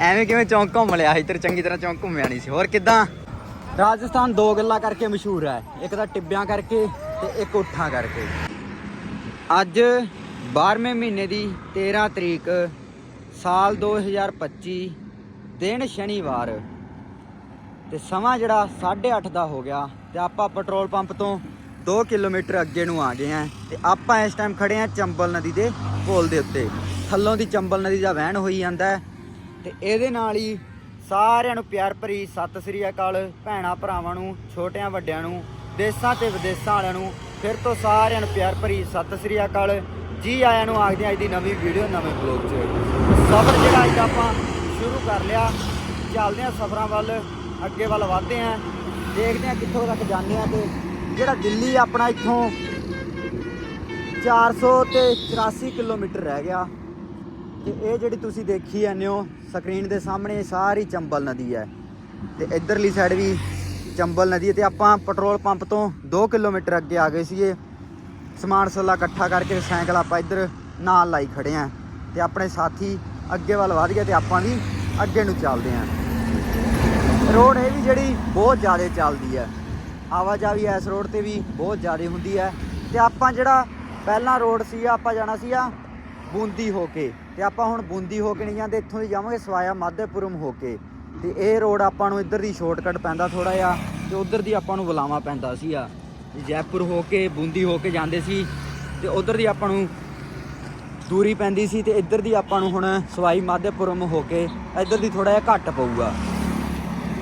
ਐਵੇਂ ਕਿਵੇਂ ਚੌਂਕ ਘੁੰਮ ਲਿਆ ਸੀ, ਤੇਰੇ ਚੰਗੀ ਤਰ੍ਹਾਂ ਚੌਂਕ ਘੁੰਮਿਆ ਨਹੀਂ ਸੀ। ਹੋਰ ਕਿੱਦਾਂ? ਰਾਜਸਥਾਨ ਦੋ ਗੱਲਾਂ ਕਰਕੇ ਮਸ਼ਹੂਰ ਹੈ। ਇੱਕ ਤਾਂ ਟਿੱਬਿਆਂ ਕਰਕੇ ਤੇ ਇੱਕ ਉੱਠਾਂ ਕਰਕੇ। ਅੱਜ 12ਵੇਂ ਮਹੀਨੇ ਦੀ 13 ਤਰੀਕ, ਸਾਲ 2025 ਦਿਨ ਸ਼ਨੀਵਾਰ। ਤੇ ਸਮਾਂ ਜਿਹੜਾ 8:30 ਦਾ ਹੋ ਗਿਆ ਤੇ ਆਪਾਂ ਪੈਟਰੋਲ ਪੰਪ ਤੋਂ 2 ਕਿਲੋਮੀਟਰ ਅੱਗੇ ਨੂੰ ਆ ਗਏ ਆਂ ਤੇ ਆਪਾਂ ਇਸ ਟਾਈਮ ਖੜੇ ਆਂ ਚੰਬਲ ਨਦੀ ਦੇ ਪੁਲ ਦੇ ਉੱਤੇ। ਥੱਲੋਂ ਦੀ ਚੰਬਲ ਨਦੀ ਦਾ ਵਹਿਣ ਹੋਈ ਜਾਂਦਾ ਤੇ ਇਹਦੇ ਨਾਲ ਹੀ ਸਾਰਿਆਂ ਨੂੰ ਪਿਆਰ ਭਰੀ ਸਤਿ ਸ੍ਰੀ ਅਕਾਲ, ਭੈਣਾ ਭਰਾਵਾਂ ਨੂੰ, ਛੋਟਿਆਂ ਵੱਡਿਆਂ ਨੂੰ, ਦੇਸਾਂ ਤੇ ਵਿਦੇਸਾਂ ਵਾਲਿਆਂ ਨੂੰ, ਫਿਰ ਤੋਂ ਸਾਰਿਆਂ ਨੂੰ ਪਿਆਰ ਭਰੀ ਸਤਿ ਸ੍ਰੀ ਅਕਾਲ। ਜੀ ਆਇਆਂ ਨੂੰ ਆਖਦੇ ਹਾਂ ਅੱਜ ਦੀ ਨਵੀਂ ਵੀਡੀਓ, ਨਵੇਂ ਬਲੌਗ 'ਚ। ਸਫ਼ਰ ਜਿਹੜਾ ਅੱਜ ਆਪਾਂ ਸ਼ੁਰੂ ਕਰ ਲਿਆ, ਚੱਲਦੇ ਹਾਂ ਸਫ਼ਰਾਂ ਵੱਲ, ਅੱਗੇ ਵੱਲ ਵਧਦੇ ਹਾਂ, ਦੇਖਦੇ ਹਾਂ ਕਿੱਥੋਂ ਤੱਕ ਜਾਂਦੇ ਹਾਂ ਤੇ ਜਿਹੜਾ ਦਿੱਲੀ ਆਪਣਾ ਇੱਥੋਂ 400 ਤੇ 84 ਕਿਲੋਮੀਟਰ ਰਹਿ ਗਿਆ। ਤੇ ਇਹ ਜਿਹੜੀ ਤੁਸੀਂ ਦੇਖੀ ਜਾਂਦੇ ਹੋ ਸਕਰੀਨ ਦੇ ਸਾਹਮਣੇ ਸਾਰੀ ਚੰਬਲ ਨਦੀ ਹੈ ਤੇ ਇਧਰਲੀ ਸਾਈਡ ਵੀ ਚੰਬਲ ਨਦੀ ਹੈ ਤੇ ਆਪਾਂ ਪੈਟਰੋਲ ਪੰਪ ਤੋਂ 2 ਕਿਲੋਮੀਟਰ ਅੱਗੇ ਆ ਗਏ ਸੀਗੇ। ਸਮਾਨ ਸੱਲਾ ਇਕੱਠਾ ਕਰਕੇ ਸਾਈਕਲ ਆਪਾਂ ਇੱਧਰ ਨਾਲ ਲਾਈ ਖੜੇ ਆਂ ਤੇ ਆਪਣੇ ਸਾਥੀ ਅੱਗੇ ਵੱਲ ਵਧ ਗਏ ਤੇ ਆਪਾਂ ਵੀ ਅੱਗੇ ਨੂੰ ਚੱਲਦੇ ਆਂ ਰੋਡ ਇਹ ਵੀ ਜਿਹੜੀ ਬਹੁਤ ਜ਼ਿਆਦਾ ਚੱਲਦੀ ਹੈ। ਆਵਾਜਾਈ ਇਸ ਰੋਡ ਤੇ ਵੀ ਬਹੁਤ ਜ਼ਿਆਦਾ ਹੁੰਦੀ ਹੈ ਤੇ ਆਪਾਂ ਜਿਹੜਾ ਪਹਿਲਾਂ ਰੋਡ ਸੀ ਆਪਾਂ ਜਾਣਾ ਸੀ ਆ ਬੂੰਦੀ ਹੋ ਕੇ। ਤੇ ਆਪਾਂ ਹੁਣ ਬੂੰਦੀ ਹੋ ਕੇ ਨਹੀਂ ਜਾਂਦੇ, ਇੱਥੋਂ ਦੀ ਜਾਵਾਂਗੇ ਸਵਾਇਆ ਮਾਧੇਪੁਰਮ ਹੋ ਕੇ। ਤੇ ਇਹ ਰੋਡ ਆਪਾਂ ਨੂੰ ਇੱਧਰ ਦੀ ਸ਼ਾਰਟਕਟ ਪੈਂਦਾ ਥੋੜਾ ਜਿਹਾ ਤੇ ਉਧਰ ਦੀ ਆਪਾਂ ਨੂੰ ਬੁਲਾਵਾ ਪੈਂਦਾ ਸੀ ਆ ਜੈਪੁਰ ਹੋ ਕੇ, ਬੂੰਦੀ ਹੋ ਕੇ ਜਾਂਦੇ ਸੀ ਤੇ ਉਧਰ ਦੀ ਆਪਾਂ ਨੂੰ ਦੂਰੀ ਪੈਂਦੀ ਸੀ ਤੇ ਇੱਧਰ ਦੀ ਆਪਾਂ ਨੂੰ ਹੁਣ ਸਵਾਈ ਮਾਧੇਪੁਰਮ ਹੋ ਕੇ ਇੱਧਰ ਦੀ ਥੋੜਾ ਜਿਹਾ ਘੱਟ ਪਊਗਾ।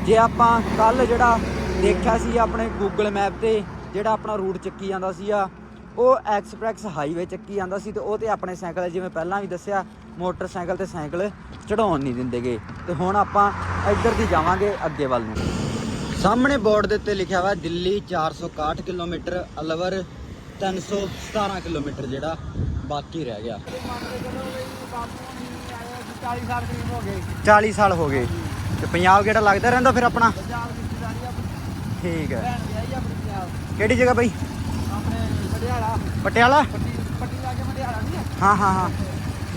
ਜੇ ਆਪਾਂ ਕੱਲ ਜਿਹੜਾ ਦੇਖਿਆ ਸੀ ਆਪਣੇ ਗੂਗਲ ਮੈਪ ਤੇ, ਜਿਹੜਾ ਆਪਣਾ ਰੂਟ ਚੱਕੀ ਜਾਂਦਾ ਸੀ ਆ ਉਹ ਐਕਸਪ੍ਰੈਸ ਹਾਈਵੇ ਚੱਕੀ ਜਾਂਦਾ ਸੀ ਤੇ ਉਹ ਤੇ ਆਪਣੇ ਸਾਈਕਲ ਜਿਵੇਂ ਪਹਿਲਾਂ ਵੀ ਦੱਸਿਆ ਮੋਟਰਸਾਈਕਲ ਤੇ ਸਾਈਕਲ ਚੜਾਉਣ ਨਹੀਂ ਦਿੰਦੇਗੇ। ਤੇ ਹੁਣ ਆਪਾਂ ਇੱਧਰ ਦੀ ਜਾਵਾਂਗੇ ਅੱਗੇ ਵੱਲ ਨੂੰ। ਸਾਹਮਣੇ ਬੋਰਡ ਦੇ ਉੱਤੇ ਲਿਖਿਆ ਹੋਇਆ ਦਿੱਲੀ 461 ਕਿਲੋਮੀਟਰ ਅਲਵਰ 317 ਕਿਲੋਮੀਟਰ ਜਿਹੜਾ ਬਾਕੀ ਰਹਿ ਗਿਆ। 40 ਸਾਲ ਕਰੀਬ ਹੋ ਗਏ। 40 ਸਾਲ ਹੋ ਗਏ ਤੇ ਪੰਜਾਬ ਕਿਹੜਾ ਲੱਗਦਾ ਰਹਿੰਦਾ ਫਿਰ ਆਪਣਾ? ਠੀਕ ਹੈ। ਕਿਹੜੀ ਜਗ੍ਹਾ ਬਈ? ਆਪਣੇ ਪਟਿਆਲਾ। ਪਟਿਆਲਾ? ਪੱਟੀ ਲਾ ਕੇ ਪਟਿਆਲਾ ਨਹੀਂ ਹਾਂ ਹਾਂ ਹਾਂ।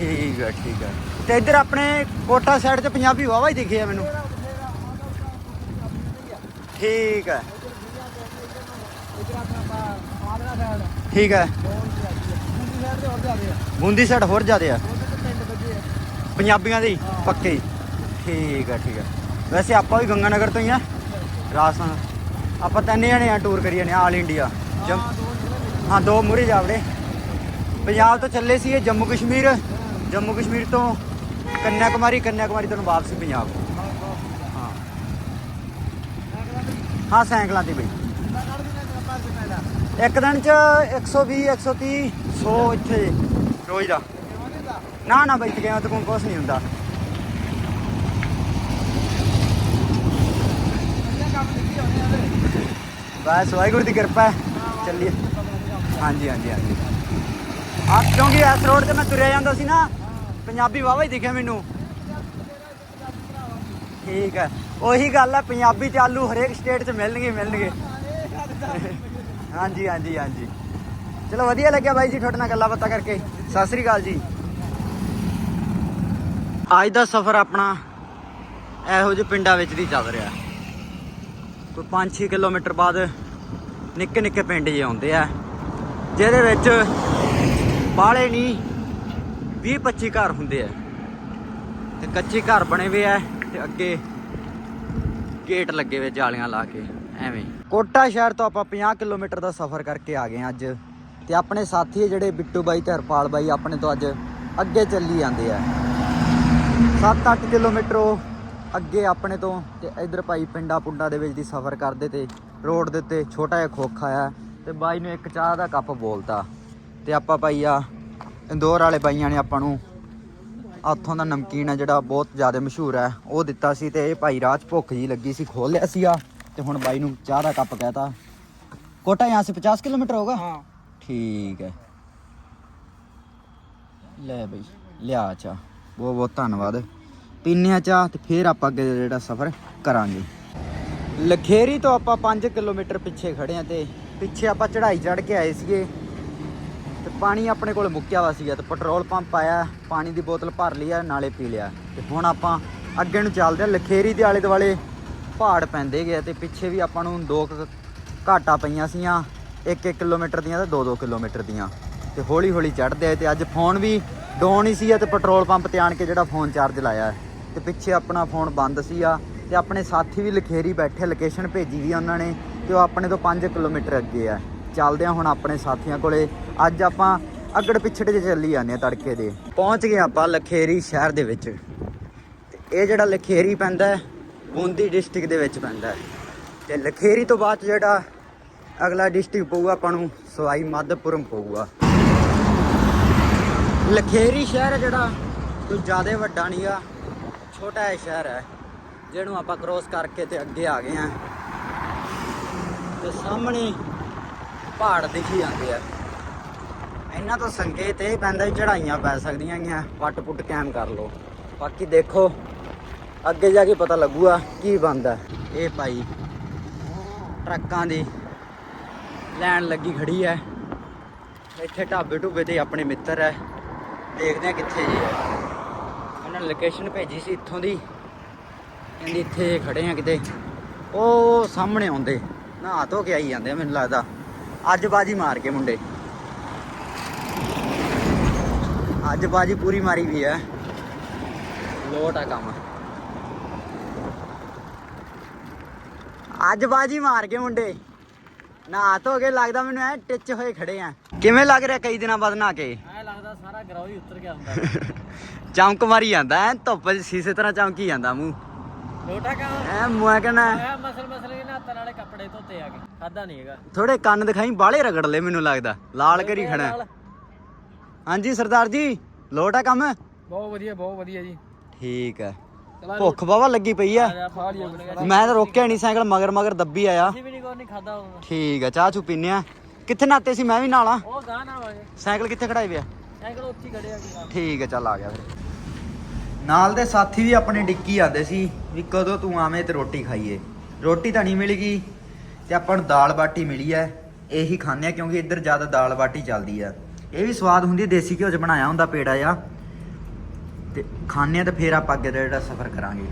ਠੀਕ ਹੈ ਠੀਕ ਹੈ ਤੇ ਇੱਧਰ ਆਪਣੇ ਕੋਟਾ ਸਾਈਡ ਤੇ ਪੰਜਾਬੀ ਵਾਵਾ ਹੀ ਦਿਖੇ ਆ ਮੈਨੂੰ। ਠੀਕ ਹੈ ਠੀਕ ਹੈ ਬਹੁਤ ਸਾਈਡ ਹੋਰ ਜ਼ਿਆਦਾ ਬੂੰਦੀ ਸਾਈਡ ਹੋਰ ਜ਼ਿਆਦੇ ਆ। ਪੰਜਾਬੀਆਂ ਦੇ, ਪੱਕੇ। ਠੀਕ ਹੈ ਠੀਕ ਹੈ ਵੈਸੇ ਆਪਾਂ ਵੀ ਗੰਗਾ ਨਗਰ ਤੋਂ ਹੀ ਆ, ਰਾਜਸਥਾਨ ਆਪਾਂ ਤਿੰਨ ਜਣੇ ਆ ਟੂਰ ਕਰੀ ਜਾਂਦੇ ਆਲ ਇੰਡੀਆ ਜੰਮ ਹਾਂ, ਦੋ ਜ਼ਿਲ੍ਹੇ ਜਾਵੜੇ। ਪੰਜਾਬ ਤੋਂ ਚੱਲੇ ਸੀ ਇਹ ਜੰਮੂ ਕਸ਼ਮੀਰ। ਜੰਮੂ ਕਸ਼ਮੀਰ ਤੋਂ ਕੰਨਿਆ ਕੁਮਾਰੀ ਕੰਨਿਆ ਕੁਮਾਰੀ ਤੋਂ ਵਾਪਸੀ ਪੰਜਾਬ। ਹਾਂ। ਹਾਂ, ਸਾਈਕਲਾਂ ਤੇ ਬਈ। ਇੱਕ ਦਿਨ ਚ 120 130 100 ਇੱਥੇ ਰੋਜ਼ ਦਾ। ਨਾ ਨਾ ਬਈ ਤੇ ਗਿਆ ਤਾਂ ਕੋਈ ਕੁਛ ਨਹੀਂ ਹੁੰਦਾ। ਬਸ, ਵਾਹਿਗੁਰੂ ਦੀ ਕਿਰਪਾ ਚੱਲੀਏ। ਹਾਂਜੀ ਹਾਂਜੀ ਹਾਂਜੀ। ਆ ਕਿਉਂਕਿ ਇਸ ਰੋਡ ਤੇ ਮੈਂ ਤੁਰਿਆ ਜਾਂਦਾ ਸੀ ਨਾ ਪੰਜਾਬੀ ਵਾਵਾ ਹੀ ਦਿਖਿਆ ਮੈਨੂੰ। ਠੀਕ ਹੈ। ਉਹੀ ਗੱਲ ਹੈ, ਪੰਜਾਬੀ ਤੇ ਆਲੂ ਹਰੇਕ ਸਟੇਟ 'ਚ ਮਿਲਣਗੇ ਮਿਲਣਗੇ। ਹਾਂਜੀ ਹਾਂਜੀ ਹਾਂਜੀ। ਚਲੋ ਵਧੀਆ ਲੱਗਿਆ ਬਾਈ ਜੀ ਤੁਹਾਡੇ ਨਾਲ ਗੱਲਾਂ ਬਾਤਾਂ ਕਰਕੇ। ਸਤਿ ਸ੍ਰੀ ਅਕਾਲ ਜੀ। ਅੱਜ ਦਾ ਸਫ਼ਰ ਆਪਣਾ ਇਹੋ ਜਿਹੇ ਪਿੰਡਾਂ ਵਿੱਚ ਦੀ ਚੱਲ ਰਿਹਾ। ਕੋਈ 5-6 ਕਿਲੋਮੀਟਰ ਬਾਅਦ ਨਿੱਕੇ ਨਿੱਕੇ ਪਿੰਡ ਜੇ ਆਉਂਦੇ ਆ, ਜਿਹਦੇ ਵਿੱਚ ਬਾਹਲੇ ਨਹੀਂ 20-25 ਘਰ ਹੁੰਦੇ ਆ। ਤੇ ਕੱਚੇ ਘਰ ਬਣੇ ਹੋਏ ਆ ਤੇ ਅੱਗੇ ਗੇਟ ਲੱਗੇ ਹੋਏ ਜਾਲੀਆਂ ਲਾ ਕੇ, ਐਵੇਂ। ਕੋਟਾ ਸ਼ਹਿਰ ਤੋਂ ਆਪਾਂ 50 ਕਿਲੋਮੀਟਰ ਦਾ ਸਫ਼ਰ ਕਰਕੇ ਆ ਗਏ ਆ ਅੱਜ। ਤੇ ਆਪਣੇ ਸਾਥੀ ਜਿਹੜੇ ਬਿੱਟੂ ਬਾਈ ਤੇ ਹਰਪਾਲ ਬਾਈ ਆਪਣੇ ਤੋਂ ਅੱਜ ਅੱਗੇ ਚੱਲੀ ਜਾਂਦੇ ਆ। 7-8 ਕਿਲੋਮੀਟਰ ਉਹ ਅੱਗੇ ਆਪਣੇ ਤੋਂ ਤੇ ਇਧਰ ਭਾਈ ਪਿੰਡਾ ਪੁੰਡਾ ਦੇ ਵਿੱਚ ਦੀ ਸਫ਼ਰ ਕਰਦੇ ਤੇ ਰੋਡ ਦੇ ਉੱਤੇ ਛੋਟਾ ਜਿਹਾ ਖੋਖਾ ਆ ਤੇ ਬਾਈ ਨੂੰ ਇੱਕ ਚਾਹ ਦਾ ਕੱਪ ਬੋਲਤਾ। ਤੇ ਆਪਾਂ ਭਾਈ ਆ ਇੰਦੌਰ ਵਾਲੇ ਬਾਈਆਂ ਨੇ ਆਪਾਂ ਨੂੰ ਆਥੋਂ ਦਾ ਨਮਕੀਨ ਹੈ ਜਿਹੜਾ ਬਹੁਤ ਜ਼ਿਆਦਾ ਮਸ਼ਹੂਰ ਹੈ ਉਹ ਦਿੱਤਾ ਸੀ ਤੇ ਇਹ ਭਾਈ ਰਾਜ ਭੁੱਖ ਜੀ ਲੱਗੀ ਸੀ ਖੋਲ ਲਿਆ ਸੀਗਾ ਤੇ ਹੁਣ ਬਾਈ ਨੂੰ ਚਾਹ ਦਾ ਕੱਪ ਕਹਿਤਾ। ਕੋਟਾ ਯਹਾਂ ਸੇ 50 ਕਿਲੋਮੀਟਰ ਹੋਗਾ? ਹਾਂ। ਠੀਕ ਹੈ। ਲੈ ਬਈ ਲਿਆ ਚਾਹ। ਬਹੁਤ ਬਹੁਤ ਧੰਨਵਾਦ। ਪੀਨੇ ਆ ਚਾਹ ਤੇ ਫਿਰ ਆਪਾਂ ਅੱਗੇ ਜਿਹੜਾ ਸਫ਼ਰ ਕਰਾਂਗੇ। ਲਖੇਰੀ ਤੋਂ ਆਪਾਂ 5 ਕਿਲੋਮੀਟਰ ਪਿੱਛੇ ਖੜੇ ਆ ਤੇ ਪਿੱਛੇ ਆਪਾਂ ਚੜ੍ਹਾਈ ਚੜ੍ਹ ਕੇ ਆਏ ਸੀਗੇ। ਤੇ ਪਾਣੀ ਆਪਣੇ ਕੋਲ ਮੁੱਕਿਆ ਵਾ ਸੀਗਾ ਤੇ ਪੈਟਰੋਲ ਪੰਪ ਆਇਆ, ਪਾਣੀ ਦੀ ਬੋਤਲ ਭਰ ਲਈ ਆ, ਨਾਲੇ ਪੀ ਲਿਆ। ਤੇ ਹੁਣ ਆਪਾਂ ਅੱਗੇ ਨੂੰ ਚੱਲਦੇ ਆ, ਲਖੇਰੀ ਦੇ ਆਲੇ ਦੁਆਲੇ ਪਹਾੜ ਪੈਂਦੇ ਗਏ ਤੇ ਪਿੱਛੇ ਵੀ ਆਪਾਂ ਨੂੰ ਦੋ ਕੁ ਘਾਟਾਂ ਪਈਆਂ ਸੀਆਂ 1-1 ਕਿਲੋਮੀਟਰ ਦੀਆਂ ਤੇ 2-2 ਕਿਲੋਮੀਟਰ ਦੀਆਂ। ਤੇ ਹੌਲੀ ਹੌਲੀ ਚੜ੍ਹਦੇ ਆ ਤੇ ਅੱਜ ਫੋਨ ਵੀ ਡਾਊਨ ਹੀ ਸੀਗਾ ਤੇ ਪੈਟਰੋਲ ਪੰਪ ਤੇ ਆਣ ਕੇ ਜਿਹੜਾ ਫੋਨ ਚਾਰਜ ਲਾਇਆ। ਹੈ। ਤੇ ਪਿੱਛੇ ਆਪਣਾ ਫੋਨ ਬੰਦ ਸੀਗਾ ਤੇ ਆਪਣੇ ਸਾਥੀ ਵੀ ਲਖੇਰੀ ਬੈਠੇ, ਲੋਕੇਸ਼ਨ ਭੇਜੀ ਵੀ ਉਹਨਾਂ ਨੇ ਤੇ ਉਹ ਆਪਣੇ ਤੋਂ 5 ਕਿਲੋਮੀਟਰ ਅੱਗੇ ਆ। ਚੱਲਦੇ ਆ ਹੁਣ ਆਪਣੇ ਸਾਥੀਆਂ ਕੋਲੇ। ਅੱਜ ਆਪਾਂ ਅੱਗੜ ਪਿਛੜੇ ਚ ਚੱਲੀ ਜਾਂਦੇ ਆ ਤੜਕੇ ਦੇ। ਪਹੁੰਚ ਗਏ ਆਪਾਂ ਲਖੇਰੀ ਸ਼ਹਿਰ ਦੇ ਵਿੱਚ। ਤੇ ਇਹ ਜਿਹੜਾ ਲਖੇਰੀ ਪੈਂਦਾ ਬੂੰਦੀ ਡਿਸਟ੍ਰਿਕਟ ਦੇ ਵਿੱਚ ਪੈਂਦਾ ਹੈ। ਤੇ ਲਖੇਰੀ ਤੋਂ ਬਾਅਦ 'ਚ ਜਿਹੜਾ ਅਗਲਾ ਡਿਸਟ੍ਰਿਕਟ ਪਊਗਾ, ਆਪਾਂ ਨੂੰ ਸਵਾਈ ਮਾਧੋਪੁਰਮ ਪਊਗਾ। ਲਖੇਰੀ ਸ਼ਹਿਰ ਜਿਹੜਾ ਕੋਈ ਜ਼ਿਆਦਾ ਵੱਡਾ ਨਹੀਂ ਆ, ਛੋਟਾ ਜਿਹਾ ਸ਼ਹਿਰ ਹੈ, ਜਿਹਨੂੰ ਆਪਾਂ ਕ੍ਰੋਸ ਕਰਕੇ ਤੇ ਅੱਗੇ ਆ ਗਏ ਆ ਤੇ ਸਾਹਮਣੇ ਪਹਾੜ ਦਿਖੀ ਜਾਂਦੇ ਆ। ਇਹਨਾਂ ਤੋਂ ਸੰਕੇਤ ਇਹ ਪੈਂਦਾ ਵੀ ਚੜਾਈਆਂ ਪੈ ਸਕਦੀਆਂ ਹੈਗੀਆਂ ਪੱਟ ਪੁੱਟ ਕੈਮ ਕਰ ਲਓ। ਬਾਕੀ ਦੇਖੋ, ਅੱਗੇ ਜਾ ਕੇ ਪਤਾ ਲੱਗੂਗਾ ਕੀ ਬਣਦਾ। ਇਹ ਭਾਈ ਟਰੱਕਾਂ ਦੀ ਲੈਣ ਲੱਗੀ ਖੜੀ ਹੈ। ਇੱਥੇ ਢਾਬੇ ਢੁੱਬੇ ਤੇ ਆਪਣੇ ਮਿੱਤਰ ਹੈ। ਦੇਖਦੇ ਆ ਕਿੱਥੇ ਜੀ ਹੈ। ਉਹਨਾਂ ਨੇ ਲੋਕੇਸ਼ਨ ਭੇਜੀ ਸੀ ਇੱਥੋਂ ਦੀ। ਕਹਿੰਦੀ ਇੱਥੇ ਖੜੇ ਆ ਕਿਤੇ। ਉਹ ਸਾਹਮਣੇ ਆਉਂਦੇ। ਨਹਾ ਧੋ ਕੇ ਆਈ ਜਾਂਦੇ ਆ, ਮੈਨੂੰ ਲੱਗਦਾ। ਅੱਜ ਬਾਜੀ ਮਾਰ ਕੇ ਮੁੰਡੇ। ਅੱਜ ਬਾਜੀ ਪੂਰੀ ਮਾਰੀ ਵੀ ਹੈ। ਲੋਟ ਆ ਕੰਮ। ਅੱਜ ਬਾਜੀ ਮਾਰ ਕੇ ਮੁੰਡੇ। ਨਹਾ ਧੋ ਕੇ ਲੱਗਦਾ ਮੈਨੂੰ ਐ ਟਿੱਚ ਹੋਏ ਖੜੇ ਆ। ਕਿਵੇਂ ਲੱਗ ਰਿਹਾ ਕਈ ਦਿਨਾਂ ਬਾਅਦ ਨਹਾ ਕੇ? ਐ ਲੱਗਦਾ ਸਾਰਾ ਗਰਾਉ ਹੀ ਉੱਤਰ ਗਿਆ ਹੁੰਦਾ। ਚਮਕ ਮਾਰੀ ਜਾਂਦਾ ਐ ਧੁੱਪ 'ਚ ਸੀਸੇ ਤਰ੍ਹਾਂ ਚਮਕੀ ਜਾਂਦਾ ਮੂੰਹ। ਲੋਟਾ ਕਾ? ਐ ਮੂੰਹ ਕਹਿੰਦਾ ਐ ਮਸਲ ਮਸਲ ਕੇ ਨਾਤਨ ਵਾਲੇ ਕੱਪੜੇ ਧੋਤੇ ਆ ਕੇ। ਖਾਦਾ ਨਹੀਂ ਹੈਗਾ। ਥੋੜੇ ਕੰਨ ਦਿਖਾਈ ਬਾਲੇ ਰਗੜ ਲੈ ਮੈਨੂੰ ਲੱਗਦਾ। ਲਾਲ ਕਰੀ ਖੜਾ ਹੈ। ਹਾਂਜੀ ਸਰਦਾਰ ਜੀ ਲੋਟ ਆ ਕੰਮ? ਬਹੁਤ ਵਧੀਆ ਬਹੁਤ ਵਧੀਆ ਜੀ। ਠੀਕ ਹੈ ਚਲਾ ਭੁੱਖ ਬਾਵਾ ਲੱਗੀ ਪਈ ਆ। ਖਾ ਲਿਆ ਮੈਂ ਤਾਂ ਰੋਕਿਆ ਨਹੀਂ ਸਾਈਕਲ ਮਗਰ ਮਗਰ ਦੱਬੀ ਆਇਆ। ਅਸੀਂ ਵੀ ਨਹੀਂ ਕੋਈ ਨਹੀਂ ਖਾਦਾ ਉਹ ਠੀਕ ਹੈ ਚਾਹ ਚੂ ਪੀਨੇ ਆ। ਕਿੱਥੇ ਨਾਤੇ ਸੀ? ਮੈਂ ਵੀ ਨਾਲਾ ਉਹ ਸਾਈਕਲ ਕਿੱਥੇ ਖੜਾਈ ਪਿਆ? ਸਾਈਕਲ ਉੱਥੇ ਹੀ ਖੜੇ ਆ ਜੀ ਠੀਕ ਹੈ ਚੱਲ ਆ ਗਿਆ ਫਿਰ। ਨਾਲ ਦੇ ਸਾਥੀ ਵੀ ਆਪਣੇ ਡਿੱਕੀ ਆਂਦੇ ਸੀ ਵੀ ਕਦੋਂ ਤੂੰ ਆਵੇਂ ਤੇ ਰੋਟੀ ਖਾਈਏ। ਰੋਟੀ ਤਾਂ ਨਹੀਂ ਮਿਲੇਗੀ ਤੇ ਆਪਾਂ ਨੂੰ ਦਾਲ ਬਾਟੀ ਮਿਲੀ ਐ। ਇਹੀ ਖਾਂਦੇ ਆ ਕਿਉਂਕਿ ਇੱਧਰ ਜ਼ਿਆਦਾ ਦਾਲ ਬਾਟੀ ਚੱਲਦੀ ਆ ਇਹ ਵੀ ਸਵਾਦ ਹੁੰਦੀ ਹੈ, ਦੇਸੀ ਘਿਓ 'ਚ ਬਣਾਇਆ ਹੁੰਦਾ ਪੇੜਾ ਆ ਤੇ ਖਾਂਦੇ ਆ ਤੇ ਫੇਰ ਆਪਾਂ ਅੱਗੇ ਦਾ ਜਿਹੜਾ ਸਫ਼ਰ ਕਰਾਂਗੇ।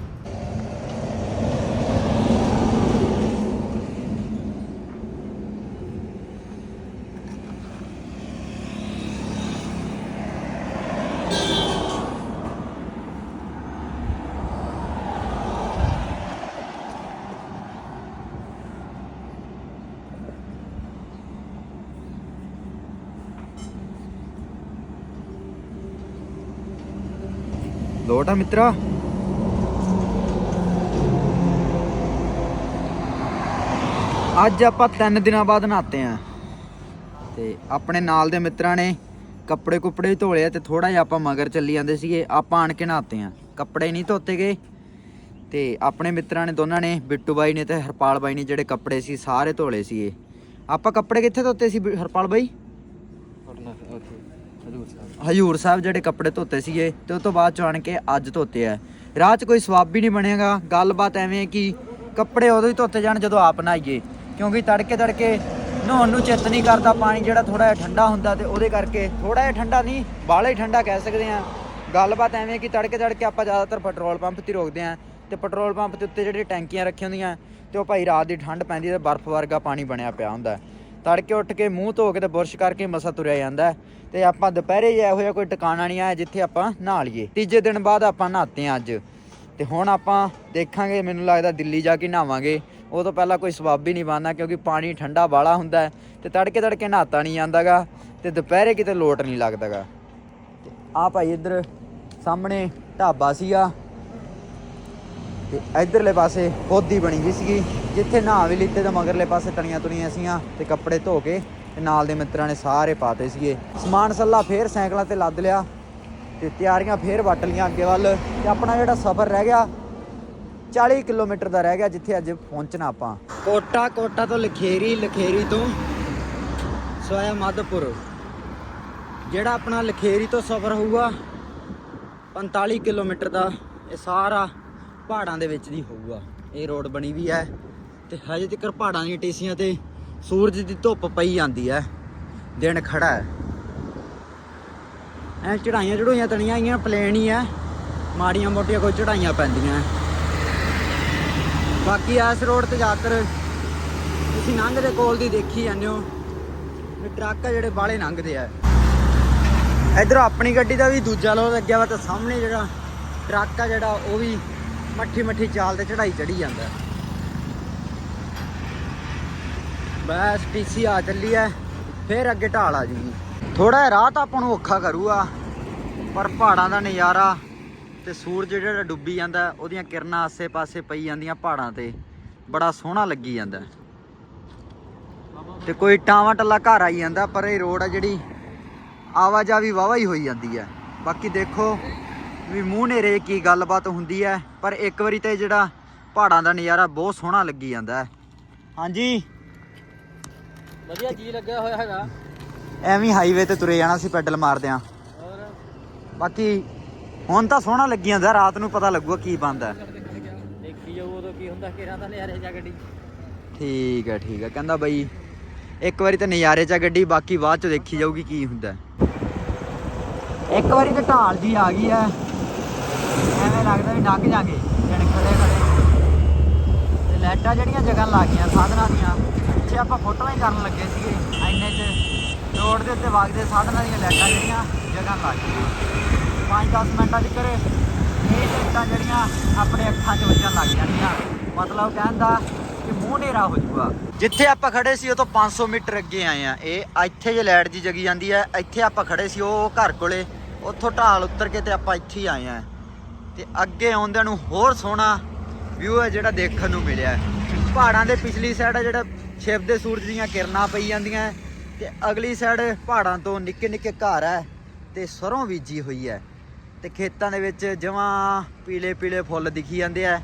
ਲੋਟ ਆ ਅੱਜ ਆਪਾਂ 3 ਦਿਨਾਂ ਬਾਅਦ ਨਹਾਤੇ ਆ। ਤੇ ਆਪਣੇ ਨਾਲ ਦੇ ਮਿੱਤਰਾਂ ਨੇ ਕੱਪੜੇ ਕੁੱਪੜੇ ਧੋਲੇ ਆ ਤੇ ਥੋੜਾ ਜਿਹਾ ਆਪਾਂ ਮਗਰ ਚੱਲੀ ਜਾਂਦੇ ਸੀਗੇ, ਆਪਾਂ ਆਣ ਕੇ ਨਹਾਤੇ ਆ। ਕੱਪੜੇ ਨਹੀਂ ਧੋਤੇ ਗਏ। ਤੇ ਆਪਣੇ ਮਿੱਤਰਾਂ ਨੇ ਦੋਨਾਂ ਨੇ ਬਿੱਟੂ ਬਾਈ ਨੇ ਤੇ ਹਰਪਾਲ ਬਾਈ ਨੇ ਜਿਹੜੇ ਕੱਪੜੇ ਸੀ, ਸਾਰੇ ਧੋਲੇ ਸੀਗੇ। ਆਪਾਂ ਕੱਪੜੇ ਕਿੱਥੇ ਧੋਤੇ ਸੀ, ਬਿ- ਹਰਪਾਲ ਬਾਈ ਹਜੂਰ ਸਾਹਿਬ ਜਿਹੜੇ ਕੱਪੜੇ ਧੋਤੇ ਸੀਗੇ ਤੇ ਉਹ ਤੋਂ ਬਾਅਦ 'ਚੋਂ ਆਣ ਕੇ ਅੱਜ ਧੋਤੇ ਆ। ਰਾਹ 'ਚ ਕੋਈ ਸਵਾਬ ਵੀ ਨਹੀਂ ਬਣੇਗਾ ਗੱਲਬਾਤ ਐਵੇਂ ਹੈ ਕਿ ਕੱਪੜੇ ਉਦੋਂ ਹੀ ਧੋਤੇ ਜਾਣ ਜਦੋਂ ਆਪ ਨਹਾਈਏ। ਕਿਉਂਕਿ ਤੜਕੇ ਤੜਕੇ ਨਹਾਉਣ ਨੂੰ ਚਿੱਤ ਨਹੀਂ ਕਰਦਾ, ਪਾਣੀ ਜਿਹੜਾ ਥੋੜਾ ਜਿਹਾ ਠੰਡਾ ਹੁੰਦਾ ਤੇ ਉਹਦੇ ਕਰਕੇ ਥੋੜਾ ਜਿਹਾ ਠੰਡਾ ਨਹੀਂ, ਬਾਹਲਾ ਹੀ ਠੰਡਾ ਕਹਿ ਸਕਦੇ ਆ ਗੱਲਬਾਤ ਐਵੇਂ ਹੈ ਕਿ ਤੜਕੇ ਤੜਕੇ ਆਪਾਂ ਜ਼ਿਆਦਾਤਰ ਪੈਟਰੋਲ ਪੰਪ ਤੇ ਰੋਕਦੇ ਆ ਤੇ ਪੈਟਰੋਲ ਪੰਪ ਦੇ ਉੱਤੇ ਜਿਹੜੇ ਟੈਂਕੀਆਂ ਰੱਖੀਆਂ ਹੁੰਦੀਆਂ ਤੇ ਉਹ ਭਾਈ ਰਾਤ ਦੀ ਠੰਡ ਪੈਂਦੀ ਤੇ ਬਰਫ਼ ਵਰਗਾ ਪਾਣੀ ਬਣਿਆ ਪਿਆ ਹੁੰਦਾ। ਤੜਕੇ ਉੱਠ ਕੇ ਮੂੰਹ ਧੋ ਕੇ ਤੇ ਬੁਰਸ਼ ਕਰਕੇ ਮਸਾ ਤੁਰਿਆ ਜਾਂਦਾ ਹੈ। ਤੇ ਆਪਾਂ ਦੁਪਹਿਰੇ ਜੇ ਇਹੋ ਜਿਹਾ ਕੋਈ ਟਿਕਾਣਾ ਨਹੀਂ ਆਇਆ ਜਿੱਥੇ ਆਪਾਂ ਨਹਾ ਲਈਏ। ਤੀਜੇ ਦਿਨ ਬਾਅਦ ਆਪਾਂ ਨਹਾਤੇ ਹਾਂ ਅੱਜ। ਤੇ ਹੁਣ ਆਪਾਂ ਦੇਖਾਂਗੇ, ਮੈਨੂੰ ਲੱਗਦਾ ਦਿੱਲੀ ਜਾ ਕੇ ਨਹਾਵਾਂਗੇ। ਉਹ ਤੋਂ ਪਹਿਲਾਂ ਕੋਈ ਸਵਾਬ ਹੀ ਨਹੀਂ ਬਣਨਾ ਕਿਉਂਕਿ ਪਾਣੀ ਠੰਡਾ ਬਾਲਾ ਹੁੰਦਾ ਹੈ ਤੇ ਤੜਕੇ ਤੜਕੇ ਨਹਾਤਾ ਨਹੀਂ ਜਾਂਦਾਗਾ ਤੇ ਦੁਪਹਿਰੇ ਕਿਤੇ ਲੋਟ ਨਹੀਂ ਲੱਗਦਾਗਾ। ਆ ਭਾਈ ਇੱਧਰ ਸਾਹਮਣੇ ਢਾਬਾ ਸੀਗਾ। ਤੇ ਇਧਰਲੇ ਪਾਸੇ ਖੋਦੀ ਬਣੀ ਗਈ ਸੀਗੀ, ਜਿੱਥੇ ਨਹਾ ਵੀ ਲਿੱਤੇ ਤਾਂ ਮਗਰਲੇ ਪਾਸੇ ਤਣੀਆਂ ਤੁਣੀਆਂ ਸੀਆਂ ਤੇ ਕੱਪੜੇ ਧੋ ਕੇ ਤੇ ਨਾਲ ਦੇ ਮਿੱਤਰਾਂ ਨੇ ਸਾਰੇ ਪਾਤੇ ਸੀਗੇ। ਸਮਾਨ ਸੱਲਾ ਫੇਰ ਸਾਈਕਲਾਂ ਤੇ ਲੱਦ ਲਿਆ ਤੇ ਤਿਆਰੀਆਂ ਫੇਰ ਵੱਟ ਲੀਆਂ ਅੱਗੇ ਵੱਲ ਤੇ ਆਪਣਾ ਜਿਹੜਾ ਸਫ਼ਰ ਰਹਿ ਗਿਆ 40 ਕਿਲੋਮੀਟਰ ਦਾ ਰਹਿ ਗਿਆ ਜਿੱਥੇ ਅੱਜ ਪਹੁੰਚਣਾ ਆਪਾਂ। ਕੋਟਾ ਕੋਟਾ ਤੋਂ ਲਖੇਰੀ ਲਖੇਰੀ ਤੋਂ ਸੋਇਆ ਮਾਧੋਪੁਰ ਜਿਹੜਾ ਆਪਣਾ ਲਖੇਰੀ ਤੋਂ ਸਫ਼ਰ ਹੋਊਗਾ 45 ਕਿਲੋਮੀਟਰ ਦਾ ਇਹ ਸਾਰਾ ਪਹਾੜਾਂ ਦੇ ਵਿੱਚ ਦੀ ਹੋਊਗਾ। ਇਹ ਰੋਡ ਬਣੀ ਵੀ ਹੈ ਤੇ ਹਜੇ ਤੱਕ ਪਹਾੜਾਂ ਦੀਆਂ ਟੇਸੀਆਂ ਤੇ ਸੂਰਜ ਦੀ ਧੁੱਪ ਪਈ ਜਾਂਦੀ ਹੈ। ਦਿਨ ਖੜਾ ਹੈ। ਐ ਚੜਾਈਆਂ ਚੜੋਈਆਂ ਤਣੀਆਂ ਆਈਆਂ ਪਲੇਨ ਹੀ ਹੈ। ਮਾੜੀਆਂ ਮੋਟੀਆਂ ਕੋਈ ਚੜਾਈਆਂ ਪੈਂਦੀਆਂ। ਬਾਕੀ ਇਸ ਰੋਡ ਤੇ ਜ਼ਿਆਦਾਤਰ ਤੁਸੀਂ ਲੰਘਦੇ ਕੋਲ ਦੀ ਦੇਖੀ ਜਾਂਦੇ ਹੋ। ਵੀ ਟਰੱਕ ਆ ਜਿਹੜੇ ਬਾਲੇ ਲੰਘਦੇ ਆ। ਇਧਰ ਆਪਣੀ ਗੱਡੀ ਦਾ ਵੀ ਦੂਜਾ ਲੋਡ ਲੱਗਿਆ ਵਾ ਤਾਂ ਸਾਹਮਣੇ ਜਿਹੜਾ ਟਰੱਕ ਆ ਜਿਹੜਾ ਉਹ ਵੀ ਮੱਠੀ ਮੱਠੀ ਚਾਲ ਤੇ ਚੜਾਈ ਚੜੀ ਜਾਂਦਾ। ਬਸ ਟੀਸੀ ਆ ਚੱਲੀ ਐ, ਫੇਰ ਅੱਗੇ ਢਾਲ ਆ ਜੂਗੀ। ਥੋੜਾ ਰਾਹ ਤਾਂ ਆਪਾਂ ਨੂੰ ਔਖਾ ਕਰੂਗਾ, ਪਰ ਪਹਾੜਾਂ ਦਾ ਨਜ਼ਾਰਾ ਤੇ ਸੂਰਜ ਜਿਹੜਾ ਡੁੱਬੀ ਜਾਂਦਾ, ਉਹਦੀਆਂ ਕਿਰਨਾਂ ਆਸੇ-ਪਾਸੇ ਪਈ ਜਾਂਦੀਆਂ ਪਹਾੜਾਂ ਤੇ, ਬੜਾ ਸੋਹਣਾ ਲੱਗੀ ਜਾਂਦਾ। ਤੇ ਕੋਈ ਟਾਵਾਂ ਟੱਲਾ ਘਰ ਆਈ ਜਾਂਦਾ, ਪਰ ਇਹ ਰੋਡ ਆ ਜਿਹੜੀ ਆਵਾਜਾਈ ਵਾਵਾ ਹੀ ਹੋਈ ਜਾਂਦੀ ਹੈ ਬਾਕੀ ਦੇਖੋ ਵੀ ਮੂੰਹ ਨੇਰੇ ਕੀ ਗੱਲਬਾਤ ਹੁੰਦੀ ਹੈ ਪਰ ਇੱਕ ਵਾਰੀ ਤੇ ਜਿਹੜਾ ਪਹਾੜਾਂ ਦਾ ਨਜ਼ਾਰਾ ਬਹੁਤ ਸੋਹਣਾ ਲੱਗੀ ਜਾਂਦਾ ਹੈ ਹਾਂਜੀ। ਵਧੀਆ ਜੀ ਲੱਗਿਆ ਹੋਇਆ ਹੈਗਾ। ਐਵੇਂ ਹਾਈਵੇ ਤੇ ਤੁਰੇ ਜਾਣਾ ਸੀ ਪੈਡਲ ਮਾਰਦਿਆਂ। ਹੋਰ? ਬਾਕੀ ਹੁਣ ਤਾਂ ਸੋਹਣਾ ਲੱਗੀ ਜਾਂਦਾ ਰਾਤ ਨੂੰ ਪਤਾ ਲੱਗੂਗਾ ਕੀ ਬਣਦਾ ਦੇਖੀ ਜਾਊ ਉਦੋਂ ਕੀ ਹੁੰਦਾ ਕਿਰਾਂ ਤਾਂ ਲਿਆਰੇ ਜਾ ਗੱਡੀ। ਠੀਕ ਹੈ ਠੀਕ ਹੈ ਕਹਿੰਦਾ ਬਈ ਇੱਕ ਵਾਰੀ ਤਾਂ ਨਜ਼ਾਰੇ ਚ ਆ ਗੱਡੀ ਬਾਕੀ ਬਾਅਦ ਚ ਦੇਖੀ ਜਾਊਗੀ ਕੀ ਹੁੰਦਾ ਇੱਕ ਵਾਰੀ ਤਾਂ ਢਾਲ ਜੀ ਆ ਗਈ ਐ। ਐਵੇਂ ਲੱਗਦਾ ਵੀ ਲੰਘ ਜਾਗੇ ਜਣ ਖੜੇ ਖੜੇ। ਤੇ ਲਾਈਟਾਂ ਜਿਹੜੀਆਂ ਜਗ੍ਹਾ ਲੱਗ ਗਈਆਂ, ਸਾਧਨਾਂ ਦੀਆਂ ਪਿੱਛੇ ਆਪਾਂ ਫੋਟੋਆਂ ਹੀ ਕਰਨ ਲੱਗੇ ਸੀਗੇ ਐਨੇ ਚ ਰੋਡ ਦੇ ਉੱਤੇ ਵਗਦੇ ਸਾਧਨਾਂ ਦੀਆਂ ਲਾਈਟਾਂ ਜਿਹੜੀਆਂ ਜਗ੍ਹਾ ਲੱਗ ਗਈਆਂ। 5-10 ਮਿੰਟਾਂ ਚ ਇਹ ਲਾਈਟਾਂ ਜਿਹੜੀਆਂ ਆਪਣੇ ਅੱਖਾਂ 'ਚ ਵੱਜਣ ਲੱਗ ਜਾਣੀਆਂ। ਮਤਲਬ ਕਹਿੰਦਾ ਕਿ ਮੂੰਹ ਹਨੇਰਾ ਹੋ ਜਾਊਗਾ। ਜਿੱਥੇ ਆਪਾਂ ਖੜੇ ਸੀ, ਉਹ ਤੋਂ 500 ਮੀਟਰ ਅੱਗੇ ਆਏ ਆ। ਇਹ ਇੱਥੇ ਜੇ ਲਾਈਟ ਜੀ ਜਗੀ ਜਾਂਦੀ ਹੈ, ਇੱਥੇ ਆਪਾਂ ਖੜੇ ਸੀ, ਉਹ ਘਰ ਕੋਲੇ, ਉੱਥੋਂ ਢਾਲ ਉੱਤਰ ਕੇ ਤੇ ਆਪਾਂ ਇੱਥੇ ਹੀ ਆਏ ਆ। ਤੇ ਅੱਗੇ ਆਉਂਦਿਆਂ ਨੂੰ ਹੋਰ ਸੋਹਣਾ ਵਿਊ ਹੈ ਜਿਹੜਾ ਦੇਖਣ ਨੂੰ ਮਿਲਿਆ ਪਹਾੜਾਂ ਦੇ ਪਿਛਲੀ ਸਾਈਡ ਹੈ ਜਿਹੜਾ ਛਿਪਦੇ ਸੂਰਜ ਦੀਆਂ ਕਿਰਨਾਂ ਪਈ ਜਾਂਦੀਆਂ ਤੇ ਅਗਲੀ ਸਾਈਡ ਪਹਾੜਾਂ ਤੋਂ ਨਿੱਕੇ ਨਿੱਕੇ ਘਰ ਹੈ ਤੇ ਸਰੋਂ ਬੀਜੀ ਹੋਈ ਹੈ ਤੇ ਖੇਤਾਂ ਦੇ ਵਿੱਚ ਜਮਾਂ ਪੀਲੇ ਪੀਲੇ ਫੁੱਲ ਦਿਖੀ ਜਾਂਦੇ ਆ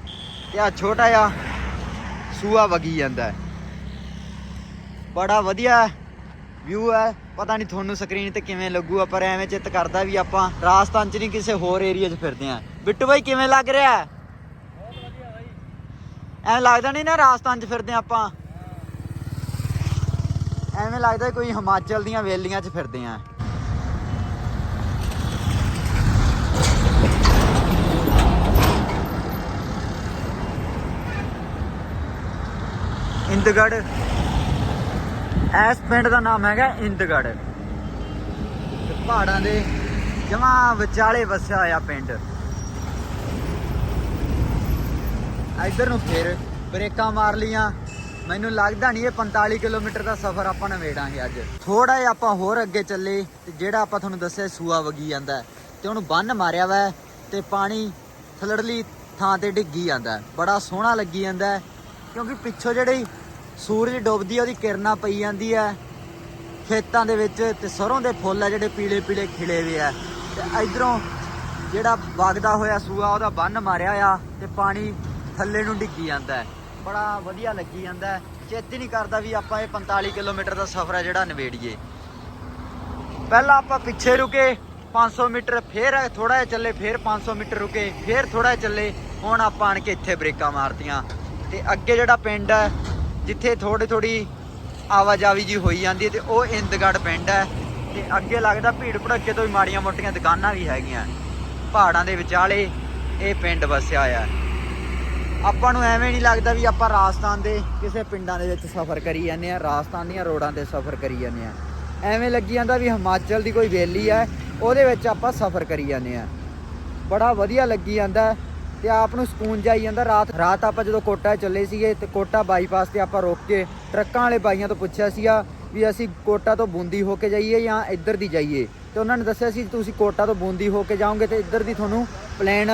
ਤੇ ਆ ਛੋਟਾ ਜਿਹਾ ਸੂਆ ਵਗੀ ਜਾਂਦਾ ਬੜਾ ਵਧੀਆ ਵਿਊ ਹੈ। ਪਤਾ ਨਹੀਂ ਤੁਹਾਨੂੰ ਸਕਰੀਨ ਤੇ ਕਿਵੇਂ ਲੱਗੂਗਾ ਪਰ ਐਵੇਂ ਚਿੱਤ ਕਰਦਾ ਵੀ ਆਪਾਂ ਰਾਜਸਥਾਨ ਚ ਨਹੀਂ, ਕਿਸੇ ਹੋਰ ਏਰੀਆ 'ਚ ਫਿਰਦੇ ਆ ਬਿੱਟੂ ਬਾਈ, ਕਿਵੇਂ ਲੱਗ ਰਿਹਾ? ਐਵੇਂ ਲੱਗਦਾ ਨਹੀਂ ਨਾ ਰਾਜਸਥਾਨ 'ਚ ਫਿਰਦੇ ਆਪਾਂ। ਐਵੇਂ ਲੱਗਦਾ ਕੋਈ ਹਿਮਾਚਲ ਦੀਆਂ ਵੇਲੀਆਂ 'ਚ ਫਿਰਦੇ ਆ ਇੰਦਗੜ। ਇਸ ਪਿੰਡ ਦਾ ਨਾਮ ਹੈਗਾ ਇੰਦਗੜ। ਪਹਾੜਾਂ ਦੇ ਜਮਾ ਵਿਚਾਲੇ ਵਸਿਆ ਹੋਇਆ ਪਿੰਡ। ਇੱਧਰ ਨੂੰ ਫਿਰ ਬ੍ਰੇਕਾਂ ਮਾਰ ਲੀਆਂ ਮੈਨੂੰ ਲੱਗਦਾ ਨਹੀਂ ਇਹ 45 ਕਿਲੋਮੀਟਰ ਦਾ ਸਫ਼ਰ ਆਪਾਂ ਨਵੇੜਾਂਗੇ ਅੱਜ। ਥੋੜਾ ਜਿਹਾ ਆਪਾਂ ਹੋਰ ਅੱਗੇ ਚੱਲੇ ਤੇ ਜਿਹੜਾ ਆਪਾਂ ਤੁਹਾਨੂੰ ਦੱਸਿਆ ਸੂਆ ਵਗੀ ਜਾਂਦਾ ਹੈ, ਤੇ ਉਹਨੂੰ ਬੰਨ ਮਾਰਿਆ ਵਾ ਹੈ ਤੇ ਪਾਣੀ ਥਲੜਲੀ ਥਾਂ ਤੇ ਡਿੱਗੀ ਜਾਂਦਾ ਬੜਾ ਸੋਹਣਾ ਲੱਗੀ ਜਾਂਦਾ ਕਿਉਂਕਿ ਪਿੱਛੋਂ ਜਿਹੜੀ ਸੂਰਜ ਡੁੱਬਦੀ ਉਹਦੀ ਕਿਰਨਾਂ ਪਈ ਜਾਂਦੀ ਹੈ ਖੇਤਾਂ ਦੇ ਵਿੱਚ ਤੇ ਸਰੋਂ ਦੇ ਫੁੱਲ ਆ ਜਿਹੜੇ ਪੀਲੇ ਪੀਲੇ ਖਿਲੇ ਹੋਏ ਆ। ਤੇ ਇਧਰੋਂ ਜਿਹੜਾ ਵਗਦਾ ਹੋਇਆ ਸੂਆ ਉਹਦਾ ਬੰਨ ਮਾਰਿਆ ਆ ਤੇ ਪਾਣੀ ਥੱਲੇ ਨੂੰ ਡਿੱਗੀ ਜਾਂਦਾ ਹੈ। ਬੜਾ ਵਧੀਆ ਲੱਗੀ ਜਾਂਦਾ ਹੈ। ਚੇਤ ਹੀ ਨਹੀਂ ਕਰਦਾ ਵੀ ਆਪਾਂ ਇਹ 45 ਕਿਲੋਮੀਟਰ ਦਾ ਸਫ਼ਰ ਹੈ ਜਿਹੜਾ ਨਵੇੜੀਏ ਪਹਿਲਾਂ ਆਪਾਂ ਪਿੱਛੇ ਰੁਕੇ 500 ਮੀਟਰ ਫੇਰ ਥੋੜਾ ਜਿਹਾ ਚੱਲੇ, ਫੇਰ 500 ਮੀਟਰ ਰੁਕੇ, ਫੇਰ ਥੋੜਾ ਜਿਹਾ ਚੱਲੇ, ਹੁਣ ਆਪਾਂ ਆਣ ਕੇ ਇੱਥੇ ਬ੍ਰੇਕਾਂ ਮਾਰਤੀਆਂ। ਤੇ ਅੱਗੇ ਜਿਹੜਾ ਪਿੰਡ ਹੈ, ਜਿੱਥੇ ਥੋੜੀ ਥੋੜੀ ਆਵਾਜਾਈ ਜੀ ਹੋਈ ਜਾਂਦੀ ਹੈ ਤੇ ਉਹ ਇੰਦਗੜ ਪਿੰਡ ਹੈ। ਤੇ ਅੱਗੇ ਲੱਗਦਾ ਭੀੜ ਭੜੱਕੇ ਤੋਂ ਵੀ ਮਾੜੀਆਂ ਮੋਟੀਆਂ ਦੁਕਾਨਾਂ ਵੀ ਹੈਗੀਆਂ। ਪਹਾੜਾਂ ਦੇ ਵਿਚਾਲੇ ਇਹ ਪਿੰਡ ਵਸਿਆ ਹੋਇਆ ਹੈ। ਆਪਾਂ ਨੂੰ ਐਵੇਂ ਨਹੀਂ ਲੱਗਦਾ ਵੀ ਆਪਾਂ ਰਾਜਸਥਾਨ ਦੇ ਕਿਸੇ ਪਿੰਡਾਂ ਦੇ ਵਿੱਚ ਸਫ਼ਰ ਕਰੀ ਜਾਂਦੇ ਆ ਰਾਜਸਥਾਨ ਦੀਆਂ ਰੋਡਾਂ ਤੇ ਸਫ਼ਰ ਕਰੀ ਜਾਂਦੇ ਆ ਐਵੇਂ ਲੱਗੀ ਜਾਂਦਾ ਵੀ ਹਿਮਾਚਲ ਦੀ ਕੋਈ ਵੈਲੀ ਹੈ, ਉਹਦੇ ਵਿੱਚ ਆਪਾਂ ਸਫ਼ਰ ਕਰੀ ਜਾਂਦੇ ਆ ਬੜਾ ਵਧੀਆ ਲੱਗੀ ਜਾਂਦਾ ਤੇ ਆਪ ਨੂੰ ਸਕੂਨ ਜਾਈ ਜਾਂਦਾ। ਰਾਤ ਰਾਤ ਆਪਾਂ ਜਦੋਂ ਕੋਟਾ ਚੱਲੇ ਸੀਗੇ ਤੇ ਕੋਟਾ ਬਾਈਪਾਸ ਤੇ ਆਪਾਂ ਰੋਕ ਕੇ ਟਰੱਕਾਂ ਵਾਲੇ ਬਾਈਆਂ ਤੋਂ ਪੁੱਛਿਆ ਸੀਗਾ ਵੀ ਅਸੀਂ ਕੋਟਾ ਤੋਂ ਬੂੰਦੀ ਹੋ ਕੇ ਜਾਈਏ ਜਾਂ ਇੱਧਰ ਦੀ ਜਾਈਏ। ਤੇ ਉਹਨਾਂ ਨੇ ਦੱਸਿਆ ਸੀ ਤੁਸੀਂ ਕੋਟਾ ਤੋਂ ਬੂੰਦੀ ਹੋ ਕੇ ਜਾਓਗੇ ਤੇ ਇੱਧਰ ਦੀ ਤੁਹਾਨੂੰ ਪਲੇਨ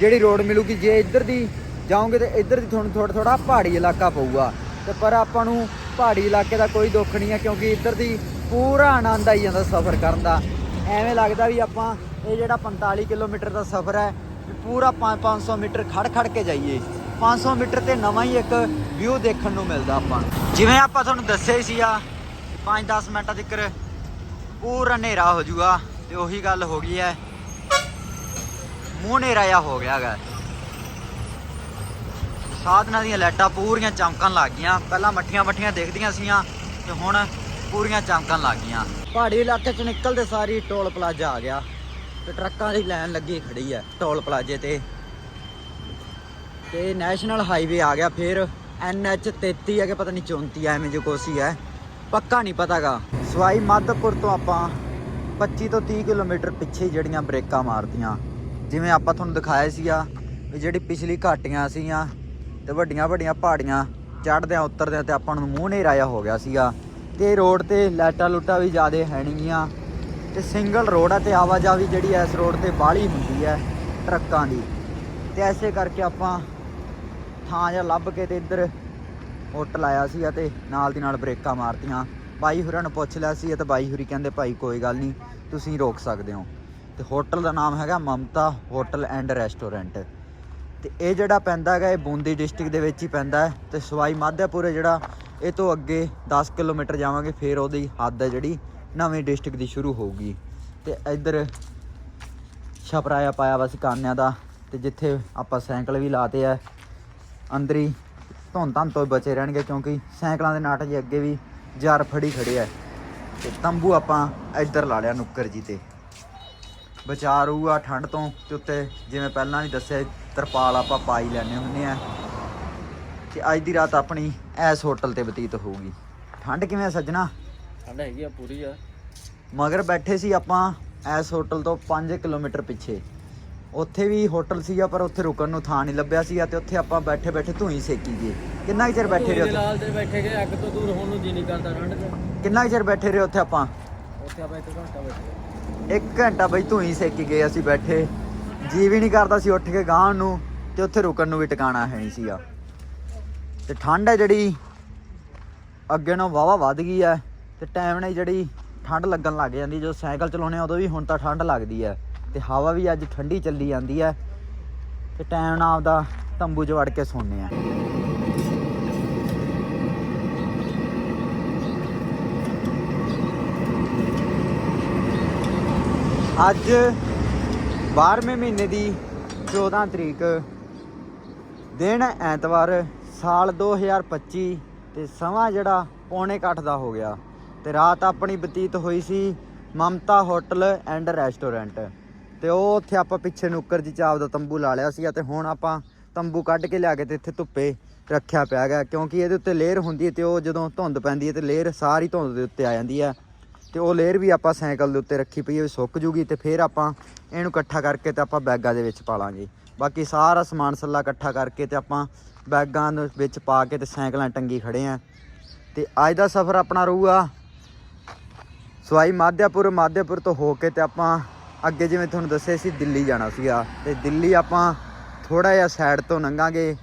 ਜਿਹੜੀ ਰੋਡ ਮਿਲੂਗੀ, ਜੇ ਇੱਧਰ ਦੀ ਜਾਓਗੇ ਤੇ ਇੱਧਰ ਦੀ ਤੁਹਾਨੂੰ ਥੋੜਾ ਥੋੜਾ ਪਹਾੜੀ ਇਲਾਕਾ ਪਊਗਾ। ਤੇ ਪਰ ਆਪਾਂ ਨੂੰ ਪਹਾੜੀ ਇਲਾਕੇ ਦਾ ਕੋਈ ਦੁੱਖ ਨਹੀਂ ਹੈ ਕਿਉਂਕਿ ਇੱਧਰ ਦੀ ਪੂਰਾ ਆਨੰਦ ਆਈ ਜਾਂਦਾ ਸਫ਼ਰ ਕਰਨ ਦਾ। ਐਵੇਂ ਲੱਗਦਾ ਵੀ ਆਪਾਂ ਇਹ ਜਿਹੜਾ 45 ਕਿਲੋਮੀਟਰ ਦਾ ਸਫ਼ਰ ਹੈ, ਵੀ ਪੂਰਾ 500 ਮੀਟਰ ਖੜ ਖੜ ਕੇ ਜਾਈਏ। 500 ਮੀਟਰ ਤੇ ਨਵਾਂ ਹੀ ਇੱਕ ਵਿਊ ਦੇਖਣ ਨੂੰ ਮਿਲਦਾ ਆਪਾਂ ਜਿਵੇਂ ਆਪਾਂ ਤੁਹਾਨੂੰ ਦੱਸਿਆ ਹੀ ਸੀਗਾ ਆ 5-10 ਮਿੰਟਾਂ ਤੱਕ ਪੂਰਾ ਹਨੇਰਾ ਹੋ ਜਾਊਗਾ ਤੇ ਉਹੀ ਗੱਲ ਹੋ ਗਈ ਹੈ, ਮੂੰਹ ਹਨੇਰਾ ਜਿਹਾ ਹੋ ਗਿਆ ਹੈਗਾ ਸਾਧਨਾਂ ਦੀਆਂ ਲਾਈਟਾਂ ਪੂਰੀਆਂ ਚਮਕਣ ਲੱਗ ਗਈਆਂ। ਪਹਿਲਾਂ ਮੱਠੀਆਂ ਮੱਠੀਆਂ ਦੇਖਦੀਆਂ ਸੀਆਂ ਤੇ ਹੁਣ ਪੂਰੀਆਂ ਚਮਕਣ ਲੱਗ ਗਈਆਂ। ਪਹਾੜੀ ਇਲਾਕੇ ਚ ਨਿਕਲਦੇ ਸਾਰੀ ਟੋਲ ਪਲਾਜ਼ਾ ਆ ਗਿਆ। ਤੇ ਟਰੱਕਾਂ ਦੀ ਲਾਈਨ ਲੱਗੀ ਖੜੀ ਹੈ ਟੋਲ ਪਲਾਜ਼ੇ ਤੇ। ਤੇ ਨੈਸ਼ਨਲ ਹਾਈਵੇ ਆ ਗਿਆ। ਫਿਰ NH 33 ਹੈ ਕਿ ਪਤਾ ਨਹੀਂ 34 ਐ ਐਵੇਂ ਜੋ ਕੋਸੀ ਹੈ। ਪੱਕਾ ਨਹੀਂ ਪਤਾਗਾ। ਸਵਾਈ ਮਾਧੋਪੁਰ ਤੋਂ ਆਪਾਂ 25 ਤੋਂ 30 ਕਿਲੋਮੀਟਰ ਪਿੱਛੇ ਜਿਹੜੀਆਂ ਬ੍ਰੇਕਾਂ ਮਾਰਦੀਆਂ ਜਿਵੇਂ ਆਪਾਂ ਤੁਹਾਨੂੰ ਦਿਖਾਇਆ ਸੀਗਾ ਵੀ ਜਿਹੜੀ ਪਿਛਲੀ ਘਾਟੀਆਂ ਸੀਗੀਆਂ ਤੇ ਵੱਡੀਆਂ ਵੱਡੀਆਂ ਪਹਾੜੀਆਂ ਚੜ੍ਹਦਿਆਂ ਉਤਰਦਿਆਂ ਤੇ ਆਪਾਂ ਨੂੰ ਮੂੰਹ ਨਹੀਂ ਰਾਇਆ ਹੋ ਗਿਆ ਸੀਗਾ। ਤੇ ਰੋਡ ਤੇ ਲਾਈਟਾਂ ਲੁੱਟਾਂ ਵੀ ਜ਼ਿਆਦੇ ਹੈ ਨਹੀਂਗੀਆਂ ਤੇ ਸਿੰਗਲ ਰੋਡ ਆ ਤੇ ਆਵਾਜਾਈ ਜਿਹੜੀ ਐ ਇਸ ਰੋਡ ਤੇ ਬਾਹਲੀ ਹੁੰਦੀ ਹੈ ਟਰੱਕਾਂ ਦੀ। ਤੇ ਐਸੇ ਕਰਕੇ ਆਪਾਂ ਥਾਂ ਜਿਹਾ ਲੱਭ ਕੇ ਤੇ ਇੱਧਰ ਹੋਟਲ ਆਇਆ ਸੀ ਤੇ ਨਾਲ ਦੀ ਨਾਲ ਬ੍ਰੇਕਾਂ ਮਾਰਤੀਆਂ। ਬਾਈ ਹੁਰਾਂ ਨੂੰ ਪੁੱਛ ਲਿਆ ਸੀ ਤੇ ਬਾਈ ਹੁਰੀ ਕਹਿੰਦੇ, ਭਾਈ, ਕੋਈ ਗੱਲ ਨਹੀਂ, ਤੁਸੀਂ ਰੋਕ ਸਕਦੇ ਹੋ। ਤੇ ਹੋਟਲ ਦਾ ਨਾਮ ਹੈਗਾ ਮਮਤਾ ਹੋਟਲ ਐਂਡ ਰੈਸਟੋਰੈਂਟ। ਤੇ ਇਹ ਜਿਹੜਾ ਪੈਂਦਾ ਹੈਗਾ, ਇਹ ਬੂੰਦੀ ਡਿਸਟ੍ਰਿਕਟ ਦੇ ਵਿੱਚ ਹੀ ਪੈਂਦਾ ਹੈ ਤੇ ਸਵਾਈ ਮਾਧਿਆਪੁਰ ਜਿਹੜਾ, ਇਹ ਤੋਂ ਅੱਗੇ 10 ਕਿਲੋਮੀਟਰ ਜਾਵਾਂਗੇ, ਫਿਰ ਉਹਦੀ ਹੱਦ ਹੈ ਜਿਹੜੀ ਨਵੀਂ ਡਿਸਟ੍ਰਿਕਟ ਦੀ ਸ਼ੁਰੂ ਹੋਊਗੀ। ਤੇ ਇੱਧਰ ਛਪਰਾਇਆ ਪਾਇਆ ਵਾ ਸੀ ਕਾਨਿਆਂ ਦਾ, ਤੇ ਜਿੱਥੇ ਆਪਾਂ ਸਾਈਕਲ ਵੀ ਲਾਤੇ ਆ, ਅੰਦਰ ਹੀ ਧੁੰਦ ਧੰਨ ਤੋਂ ਬਚੇ ਰਹਿਣਗੇ ਕਿਉਂਕਿ ਸਾਈਕਲਾਂ ਦੇ ਨਾਟ ਜੀ ਅੱਗੇ ਵੀ ਜਾਰ ਫੜੀ ਖੜੇ ਆ। ਤੇ ਤੰਬੂ ਆਪਾਂ ਇੱਧਰ ਲਾ ਲਿਆ ਨੁੱਕਰ ਜੀ ਤੇ। ਬਚਾ ਰਹੂਗਾ ਠੰਡ ਤੋਂ, ਤੇ ਉੱਤੇ ਜਿਵੇਂ ਪਹਿਲਾਂ ਵੀ ਦੱਸਿਆ ਤਰਪਾਲ ਆਪਾਂ ਪਾਈ ਲੈਣੇ ਹੁੰਦੇ ਆ। ਤੇ ਅੱਜ ਦੀ ਰਾਤ ਆਪਣੀ ਐਸ ਹੋਟਲ ਤੇ ਬਤੀਤ ਹੋਊਗੀ। ਠੰਡ ਕਿਵੇਂ ਆ ਸੱਜਣਾ? ਠੰਡ ਹੈਗੀ ਆ ਪੂਰੀ ਆ। ਮਗਰ ਬੈਠੇ ਸੀ ਆਪਾਂ ਐਸ ਹੋਟਲ ਤੋਂ 5 ਕਿਲੋਮੀਟਰ ਪਿੱਛੇ। ਉੱਥੇ ਵੀ ਹੋਟਲ ਸੀਗਾ ਪਰ ਉੱਥੇ ਰੁਕਣ ਨੂੰ ਥਾਂ ਨਹੀਂ ਲੱਭਿਆ ਸੀਗਾ ਤੇ ਉੱਥੇ ਆਪਾਂ ਬੈਠੇ ਬੈਠੇ ਧੂਈ ਸੇਕੀ ਗਏ। ਕਿੰਨਾ ਕੁ ਚਿਰ ਬੈਠੇ ਰਹੇ ਉੱਥੇ? ਲਾਲ ਤੇ ਬੈਠੇ ਗਏ ਅੱਗ ਤੋਂ ਦੂਰ ਹੋਣ ਨੂੰ ਜੀ ਨਹੀਂ ਕਰਦਾ ਠੰਡ 'ਚ ਕਿੰਨਾ ਕੁ ਚਿਰ ਬੈਠੇ ਰਹੇ ਉੱਥੇ ਆਪਾਂ? ਉੱਥੇ ਆਪਾਂ ਇੱਕ ਘੰਟਾ ਬੈਠੇ। ਇੱਕ ਘੰਟਾ ਬਈ ਧੂਈ ਸੇਕੀ ਗਏ ਅਸੀਂ ਬੈਠੇ। ਜੀ ਵੀ ਨਹੀਂ ਕਰਦਾ ਸੀ ਉੱਠ ਕੇ ਗਾਂ ਨੂੰ ਤੇ ਉੱਥੇ ਰੁਕਣ ਨੂੰ ਵੀ ਟਿਕਾਣਾ ਹੈ ਨਹੀਂ ਸੀਗਾ। ਤੇ ਠੰਡ ਹੈ ਜਿਹੜੀ, ਅੱਗੇ ਨਾਲੋਂ ਵਾਵਾ ਵੱਧ ਗਈ ਹੈ ਤੇ ਟਾਈਮ ਨਾਲ ਹੀ ਜਿਹੜੀ ਠੰਡ ਲੱਗਣ ਲੱਗ ਜਾਂਦੀ ਜਦੋਂ ਸਾਈਕਲ ਚਲਾਉਣੇ ਆ ਉਦੋਂ ਵੀ ਹੁਣ ਤਾਂ ਠੰਡ ਲੱਗਦੀ ਹੈ ਤੇ ਹਵਾ ਵੀ ਅੱਜ ਠੰਡੀ ਚੱਲੀ ਜਾਂਦੀ ਹੈ ਤੇ ਟਾਈਮ ਨਾਲ ਆਪਦਾ ਤੰਬੂ 'ਚ ਵੜ ਕੇ ਸੌਂਦੇ ਆ ਅੱਜ 12ਵੇਂ ਮਹੀਨੇ ਦੀ 14 ਤਰੀਕ ਦਿਨ ਐਤਵਾਰ ਸਾਲ 2025 ਤੇ ਸਮਾਂ ਜਿਹੜਾ ਪੌਣੇ ਕੁ ਦਾ ਹੋ ਗਿਆ ਤੇ ਰਾਤ ਆਪਣੀ ਬਤੀਤ ਹੋਈ ਸੀ ਮਮਤਾ ਹੋਟਲ ਐਂਡ ਰੈਸਟੋਰੈਂਟ ਤੇ ਉਹ ਉੱਥੇ ਆਪਾਂ ਪਿੱਛੇ ਨੁੱਕਰ ਜੀ ਚਾਪ ਦਾ ਤੰਬੂ ਲਾ ਲਿਆ ਸੀ ਤੇ ਹੁਣ ਆਪਾਂ ਤੰਬੂ ਕੱਢ ਕੇ ਲਿਆ ਕੇ ਤੇ ਇੱਥੇ ਧੁੱਪੇ ਰੱਖਿਆ ਪਿਆ ਗਿਆ ਕਿਉਂਕਿ ਇਹਦੇ ਉੱਤੇ ਲੇਅਰ ਹੁੰਦੀ ਹੈ ਤੇ ਉਹ ਜਦੋਂ ਧੁੰਦ ਪੈਂਦੀ ਹੈ ਤੇ ਲੇਅਰ ਸਾਰੀ ਧੁੰਦ ਦੇ ਉੱਤੇ ਆ ਜਾਂਦੀ ਹੈ। ਤੇ ਉਹ ਲੇਅਰ ਵੀ ਆਪਾਂ ਸਾਈਕਲ ਦੇ ਉੱਤੇ ਰੱਖੀ ਪਈ ਹੈ ਵੀ ਸੁੱਕ ਜੂਗੀ ਤੇ ਫਿਰ ਆਪਾਂ ਇਹਨੂੰ ਇਕੱਠਾ ਕਰਕੇ ਤੇ ਆਪਾਂ ਬੈਗਾਂ ਦੇ ਵਿੱਚ ਪਾ ਲਾਂਗੇ। ਬਾਕੀ ਸਾਰਾ ਸਮਾਨ ਸੱਲਾ ਇਕੱਠਾ ਕਰਕੇ ਤੇ ਆਪਾਂ ਬੈਗਾਂ ਦੇ ਵਿੱਚ ਪਾ ਕੇ ਤੇ ਸਾਈਕਲਾਂ ਟੰਗੀ ਖੜੇ ਆ। ਤੇ ਅੱਜ ਦਾ ਸਫ਼ਰ ਆਪਣਾ ਰਹੂਗਾ ਸਵਾਈ ਮਾਧਿਆਪੁਰ ਮਾਧਿਆਪੁਰ ਤੋਂ ਹੋ ਕੇ ਤੇ ਆਪਾਂ ਅੱਗੇ ਜਿਵੇਂ ਤੁਹਾਨੂੰ ਦੱਸਿਆ ਸੀ, ਦਿੱਲੀ ਜਾਣਾ ਸੀਗਾ। ਤੇ ਦਿੱਲੀ ਆਪਾਂ ਥੋੜਾ ਜਿਹਾ ਸਾਈਡ ਤੋਂ ਲੰਘਾਂਗੇ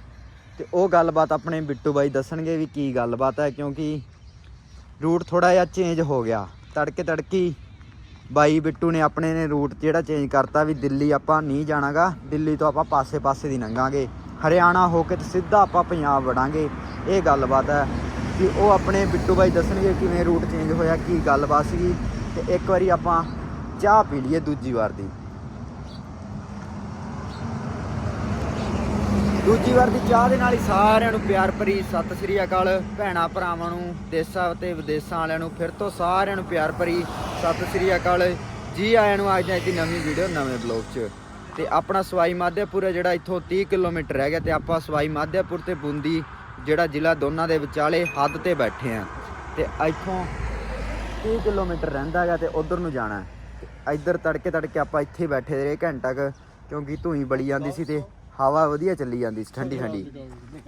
ਤੇ ਉਹ ਗੱਲਬਾਤ ਆਪਣੇ ਬਿੱਟੂ ਬਾਈ ਦੱਸਣਗੇ ਵੀ ਕੀ ਗੱਲਬਾਤ ਹੈ ਕਿਉਂਕਿ ਰੂਟ ਥੋੜਾ ਜਿਹਾ ਚੇਂਜ ਹੋ ਗਿਆ। ਤੜਕੇ ਤੜਕੀ ਬਾਈ ਬਿੱਟੂ ਨੇ ਆਪਣੇ ਨੇ ਰੂਟ ਜਿਹੜਾ ਚੇਂਜ ਕਰਤਾ ਵੀ ਦਿੱਲੀ ਆਪਾਂ ਨਹੀਂ ਜਾਣਾਗਾ, ਦਿੱਲੀ ਤੋਂ ਆਪਾਂ ਪਾਸੇ-ਪਾਸੇ ਦੀ ਲੰਘਾਂਗੇ। ਹਰਿਆਣਾ ਹੋ ਕੇ ਤੇ ਸਿੱਧਾ ਆਪਾਂ ਪੰਜਾਬ ਵੜਾਂਗੇ। ਇਹ ਗੱਲਬਾਤ ਹੈ ਕਿ ਉਹ ਆਪਣੇ ਬਿੱਟੂ ਬਾਈ ਦੱਸਣਗੇ ਕਿਵੇਂ ਰੂਟ ਚੇਂਜ ਹੋਇਆ, ਕੀ ਗੱਲਬਾਤ ਸੀਗੀ ਤੇ ਇੱਕ ਵਾਰੀ ਆਪਾਂ ਚਾਹ ਪੀ ਲਈਏ ਦੂਜੀ ਵਾਰ ਦੀ। ਦੂਜੀ ਵਾਰ ਦੀ ਚਾਹ ਦੇ ਨਾਲ ਹੀ ਸਾਰਿਆਂ ਨੂੰ ਪਿਆਰ ਭਰੀ ਸਤਿ ਸ੍ਰੀ ਅਕਾਲ। ਭੈਣਾ, ਭਰਾਵਾਂ ਨੂੰ, ਦੇਸਾਂ ਅਤੇ ਵਿਦੇਸਾਂ ਵਾਲਿਆਂ ਨੂੰ ਫਿਰ ਤੋਂ ਸਾਰਿਆਂ ਨੂੰ ਪਿਆਰ ਭਰੀ ਸਤਿ ਸ੍ਰੀ ਅਕਾਲ। ਜੀ ਆਇਆਂ ਨੂੰ ਅੱਜ ਦੀ ਨਵੀਂ ਵੀਡੀਓ, ਨਵੇਂ ਬਲੌਗ 'ਚ। ਤੇ ਆਪਣਾ ਸਵਾਈ ਮਾਧਿਆਪੁਰ ਹੈ ਜਿਹੜਾ ਇੱਥੋਂ 30 ਕਿਲੋਮੀਟਰ ਰਹਿ ਗਿਆ ਤੇ ਆਪਾਂ ਸਵਾਈ ਮਾਧਿਆਪੁਰ ਤੇ ਬੂੰਦੀ ਜਿਹੜਾ ਜ਼ਿਲ੍ਹਾ ਦੋਨਾਂ ਦੇ ਵਿਚਾਲੇ ਹੱਦ ਤੇ ਬੈਠੇ ਆ। ਤੇ ਇੱਥੋਂ 30 ਕਿਲੋਮੀਟਰ ਰਹਿੰਦਾ ਹੈਗਾ ਤੇ ਉਧਰ ਨੂੰ ਜਾਣਾ। ਇੱਧਰ ਤੜਕੇ ਤੜਕੇ ਆਪਾਂ ਇੱਥੇ ਬੈਠੇ ਰਹੇ ਘੰਟਾ ਕੁ, ਕਿਉਂਕਿ ਧੂਈ ਬੜੀ ਜਾਂਦੀ ਸੀ ਤੇ ਹਵਾ ਵਧੀਆ ਚੱਲੀ ਜਾਂਦੀ ਸੀ ਠੰਡੀ ਠੰਡੀ।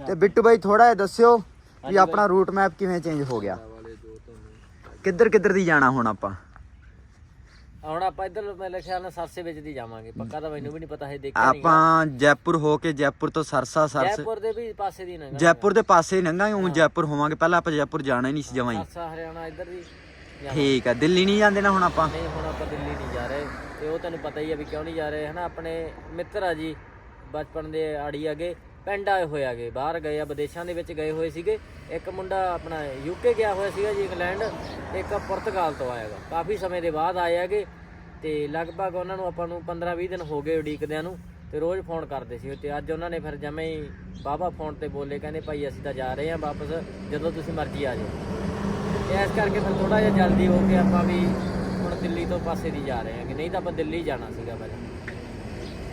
ਤੇ ਬਿੱਟੂ ਬਾਈ ਥੋੜਾ ਜਿਹਾ ਦੱਸਿਓ ਵੀ ਆਪਣਾ ਰੂਟ ਮੈਪ ਕਿਵੇਂ ਚੇਂਜ ਹੋ ਗਿਆ? ਕਿੱਧਰ ਕਿੱਧਰ ਦੀ ਜਾਣਾ ਹੁਣ ਆਪਾਂ? ਹੁਣ ਆਪਾਂ ਇੱਧਰ ਮੇਰੇ ਖਿਆਲ ਨਾਲ ਸਰਸੇ ਵਿੱਚ ਦੀ ਜਾਵਾਂਗੇ। ਪੱਕਾ ਤਾਂ ਮੈਨੂੰ ਵੀ ਨਹੀਂ ਪਤਾ ਹੈ ਦੇਖਿਆ ਨਹੀਂ ਆਪਾਂ ਜੈਪੁਰ ਹੋ ਕੇ ਜੈਪੁਰ ਤੋਂ ਸਰਸਾ ਸਰਸ ਜੈਪੁਰ ਦੇ ਵੀ ਪਾਸੇ ਦੀ ਨੰਗਾ ਜੈਪੁਰ ਦੇ ਪਾਸੇ ਲੰਘਾਂਗੇ ਹੁਣ ਜੈਪੁਰ ਹੋਵਾਂਗੇ। ਪਹਿਲਾਂ ਆਪਾਂ ਜੈਪੁਰ ਜਾਣਾ ਹੀ ਨਹੀਂ ਸੀ ਜਮਾਂ ਹੀ। ਸਰਸਾ ਹਰਿਆਣਾ ਇੱਧਰ ਦੀ। ਠੀਕ ਆ ਦਿੱਲੀ ਨਹੀਂ ਜਾਂਦੇ ਨਾ ਹੁਣ ਆਪਾਂ? ਨਹੀਂ ਹੁਣ ਆਪਾਂ ਦਿੱਲੀ ਨਹੀਂ ਜਾ ਰਹੇ। ਤੇ ਉਹ ਤੈਨੂੰ ਪਤਾ ਹੀ ਆ ਵੀ ਕਿਉਂ ਨਹੀਂ ਜਾ ਰਹੇ। ਹਨਾ ਆਪਣੇ ਮਿੱਤਰ ਆ ਜੀ। ਬਚਪਨ ਦੇ ਆੜੀ ਆਗੇ ਪਿੰਡ ਆਏ ਹੋਏ ਆਗੇ ਬਾਹਰ ਗਏ ਆ, ਵਿਦੇਸ਼ਾਂ ਦੇ ਵਿੱਚ ਗਏ ਹੋਏ ਸੀਗੇ। ਇੱਕ ਮੁੰਡਾ ਆਪਣਾ ਯੂਕੇ ਗਿਆ ਹੋਇਆ ਸੀਗਾ ਜੀ, ਇੰਗਲੈਂਡ, ਇੱਕ ਪੁਰਤਗਾਲ ਤੋਂ ਆਏਗਾ ਕਾਫੀ ਸਮੇਂ ਦੇ ਬਾਅਦ ਆਏ ਆਗੇ ਤੇ ਲਗਭਗ ਉਹਨਾਂ ਨੂੰ ਆਪਾਂ ਨੂੰ 15-20 ਦਿਨ ਹੋ ਗਏ ਉਡੀਕਦਿਆਂ ਨੂੰ ਤੇ ਰੋਜ਼ ਫੋਨ ਕਰਦੇ ਸੀ। ਤੇ ਅੱਜ ਉਹਨਾਂ ਨੇ ਫਿਰ ਜਮੇ ਹੀ ਬਾਬਾ ਫੋਨ ਤੇ ਬੋਲੇ, ਕਹਿੰਦੇ ਭਾਈ ਅਸੀਂ ਤਾਂ ਜਾ ਰਹੇ ਹਾਂ ਵਾਪਸ, ਜਦੋਂ ਤੁਸੀਂ ਮਰਜ਼ੀ ਆ ਜਾਓ। ਤੇ ਇਸ ਕਰਕੇ ਫਿਰ ਥੋੜਾ ਜਿਹਾ ਜਲਦੀ ਹੋ ਕੇ ਆਪਾਂ ਵੀ ਹੁਣ ਦਿੱਲੀ ਤੋਂ ਪਾਸੇ ਦੀ ਜਾ ਰਹੇ ਹਾਂ ਕਿ ਨਹੀਂ ਤਾਂ ਆਪਾਂ ਦਿੱਲੀ ਜਾਣਾ ਸੀਗਾ ਪਹਿਲਾਂ।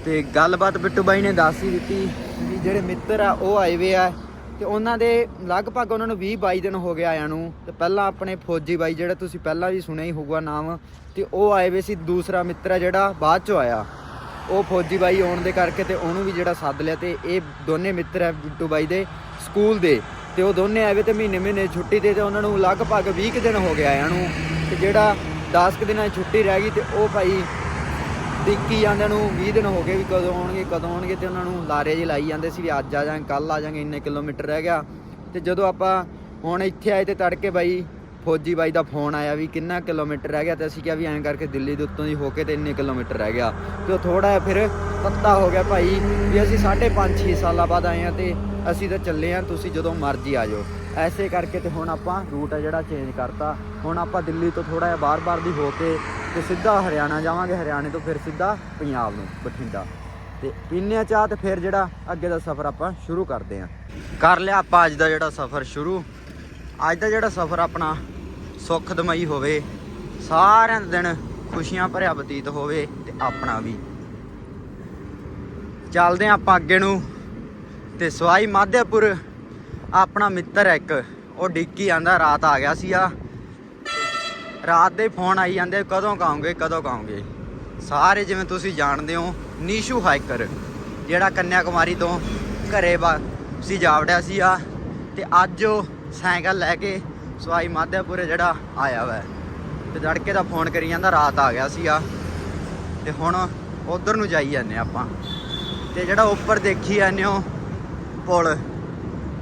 ਤੇ ਗੱਲਬਾਤ ਬਿੱਟੂ ਬਾਈ ਨੇ ਦੱਸ ਹੀ ਦਿੱਤੀ ਵੀ ਜਿਹੜੇ ਮਿੱਤਰ ਆ, ਉਹ ਆਏ ਵੇ ਆ ਤੇ ਉਹਨਾਂ ਦੇ ਲਗਭਗ ਉਹਨਾਂ ਨੂੰ 20 22 ਦਿਨ ਹੋ ਗਏ ਆਇਆਂ ਨੂੰ ਤੇ ਪਹਿਲਾਂ ਆਪਣੇ ਫੌਜੀ ਬਾਈ ਜਿਹੜਾ ਤੁਸੀਂ ਪਹਿਲਾਂ ਵੀ ਸੁਣਿਆ ਹੀ ਹੋਊਗਾ ਨਾਮ ਤੇ ਉਹ ਆਏ ਵੇ ਸੀ ਦੂਸਰਾ ਮਿੱਤਰ ਆ ਜਿਹੜਾ ਬਾਅਦ ਚੋਂ ਆਇਆ। ਉਹ ਫੌਜੀ ਬਾਈ ਆਉਣ ਦੇ ਕਰਕੇ ਤੇ ਉਹਨੂੰ ਵੀ ਜਿਹੜਾ ਸੱਦ ਲਿਆ ਤੇ ਇਹ ਦੋਨੇ ਮਿੱਤਰ ਆ ਬਿੱਟੂ ਬਾਈ ਦੇ ਸਕੂਲ ਦੇ ਤੇ ਉਹ ਦੋਨੇ ਆਏ ਵੇ ਤੇ ਮਹੀਨੇ ਮਹੀਨੇ ਛੁੱਟੀ ਤੇ ਤੇ ਉਹਨਾਂ ਨੂੰ ਲਗਭਗ 20 ਕੁ ਦਿਨ ਹੋ ਗਏ ਆਇਆਂ ਨੂੰ ਤੇ ਜਿਹੜਾ 10 ਕੁ ਦਿਨਾਂ ਦੀ ਛੁੱਟੀ ਰਹਿ ਗਈ ਤੇ ਉਹ ਭਾਈ ਡਿੱਕੀ ਜਾਂਦਿਆਂ ਨੂੰ 20 ਦਿਨ ਹੋ ਗਏ ਵੀ ਕਦੋਂ ਆਉਣਗੇ ਕਦੋਂ ਆਉਣਗੇ ਤੇ ਉਹਨਾਂ ਨੂੰ ਲਾਰੇ ਜਿਹੇ ਲਾਈ ਜਾਂਦੇ ਸੀ ਵੀ ਅੱਜ ਆ ਜਾਾਂਗੇ ਕੱਲ ਆ ਜਾਾਂਗੇ ਇੰਨੇ ਕਿਲੋਮੀਟਰ ਰਹਿ ਗਿਆ। ਤੇ ਜਦੋਂ ਆਪਾਂ ਹੁਣ ਇੱਥੇ ਆਏ ਤੇ ਤੜਕੇ ਬਾਈ ਫੌਜੀ ਬਾਈ ਦਾ ਫੋਨ ਆਇਆ ਵੀ ਕਿੰਨਾ ਕਿਲੋਮੀਟਰ ਰਹਿ ਗਿਆ ਤੇ ਅਸੀਂ ਕਿਹਾ ਵੀ ਐਂ ਕਰਕੇ ਦਿੱਲੀ ਦੇ ਉੱਤੋਂ ਦੀ ਹੋ ਕੇ ਤੇ ਇੰਨੇ ਕਿਲੋਮੀਟਰ ਰਹਿ ਗਿਆ। ਤੇ ਉਹ ਥੋੜਾ ਜਿਹਾ ਫਿਰ ਪੱਤਾ ਹੋ ਗਿਆ ਭਾਈ ਵੀ ਅਸੀਂ 5.5 6 ਸਾਲਾਂ ਬਾਅਦ ਆਏ ਆ ਤੇ ਅਸੀਂ ਤਾਂ ਚੱਲੇ ਆ ਤੁਸੀਂ ਜਦੋਂ ਮਰਜ਼ੀ ਆ ਜਾਓ। ਐਸੇ ਕਰਕੇ ਤੇ ਹੁਣ ਆਪਾਂ ਰੂਟ ਆ ਜਿਹੜਾ ਚੇਂਜ ਕਰਤਾ। ਹੁਣ ਆਪਾਂ ਦਿੱਲੀ ਤੋਂ ਥੋੜਾ ਜਿਹਾ ਬਾਰ-ਬਾਰ ਦੀ ਹੋ ਕੇ ਤੇ ਸਿੱਧਾ ਹਰਿਆਣਾ ਜਾਵਾਂਗੇ, ਹਰਿਆਣੇ ਤੋਂ ਫਿਰ ਸਿੱਧਾ ਪੰਜਾਬ ਨੂੰ, ਬਠਿੰਡਾ। ਤੇ ਪੀਨੇ ਚਾਹ ਤੇ ਫਿਰ ਜਿਹੜਾ ਅੱਗੇ ਦਾ ਸਫ਼ਰ ਆਪਾਂ ਸ਼ੁਰੂ ਕਰਦੇ ਆਂ ਕਰ ਲਿਆ ਆਪਾਂ ਅੱਜ ਦਾ ਜਿਹੜਾ ਸਫ਼ਰ ਸ਼ੁਰੂ। ਅੱਜ ਦਾ ਜਿਹੜਾ ਸਫ਼ਰ ਆਪਣਾ ਸੁਖਦਮਈ ਹੋਵੇ, ਸਾਰਿਆਂ ਦਾ ਦਿਨ ਖੁਸ਼ੀਆਂ ਭਰਿਆ ਬਤੀਤ ਹੋਵੇ ਤੇ ਆਪਣਾ ਵੀ। ਚੱਲਦੇ ਆਂ ਆਪਾਂ ਅੱਗੇ ਨੂੰ ਤੇ ਸਵਾਈ ਮਾਧੇਪੁਰ ਆਪਣਾ ਮਿੱਤਰ ਇੱਕ, ਉਹ ਡਿੱਕੀ ਆਂਦਾ, ਰਾਤ ਆ ਗਿਆ ਸੀ ਆ ਰਾਤ ਦੇ ਫੋਨ ਆਈ ਜਾਂਦੇ, ਕਦੋਂ ਕਾਉਂਗੇ ਕਦੋਂ ਕਾਉਂਗੇ ਸਾਰੇ ਜਿਵੇਂ ਤੁਸੀਂ ਜਾਣਦੇ ਹੋ, ਨੀਸ਼ੂ ਹਾਈਕਰ, ਜਿਹੜਾ ਕੰਨਿਆ ਕੁਮਾਰੀ ਤੋਂ ਘਰੇ ਵਾ, ਸੀ ਜਾਵੜਿਆ ਸੀ ਆ ਤੇ ਅੱਜ ਉਹ ਸਾਈਕਲ ਲੈ ਕੇ ਸਵਾਈ ਮਾਧਿਆਪੁਰ ਜਿਹੜਾ ਆਇਆ ਵਾ। ਤੇ ਧੜਕੇ ਦਾ ਫੋਨ ਕਰੀ ਜਾਂਦਾ, ਰਾਤ ਆ ਗਿਆ ਸੀ ਆ ਤੇ ਹੁਣ ਉਧਰ ਨੂੰ ਜਾਈ ਜਾਂਦੇ ਆਪਾਂ। ਤੇ ਜਿਹੜਾ ਉੱਪਰ ਦੇਖੀ ਜਾਂਦੇ ਹੋ, ਪੁਲ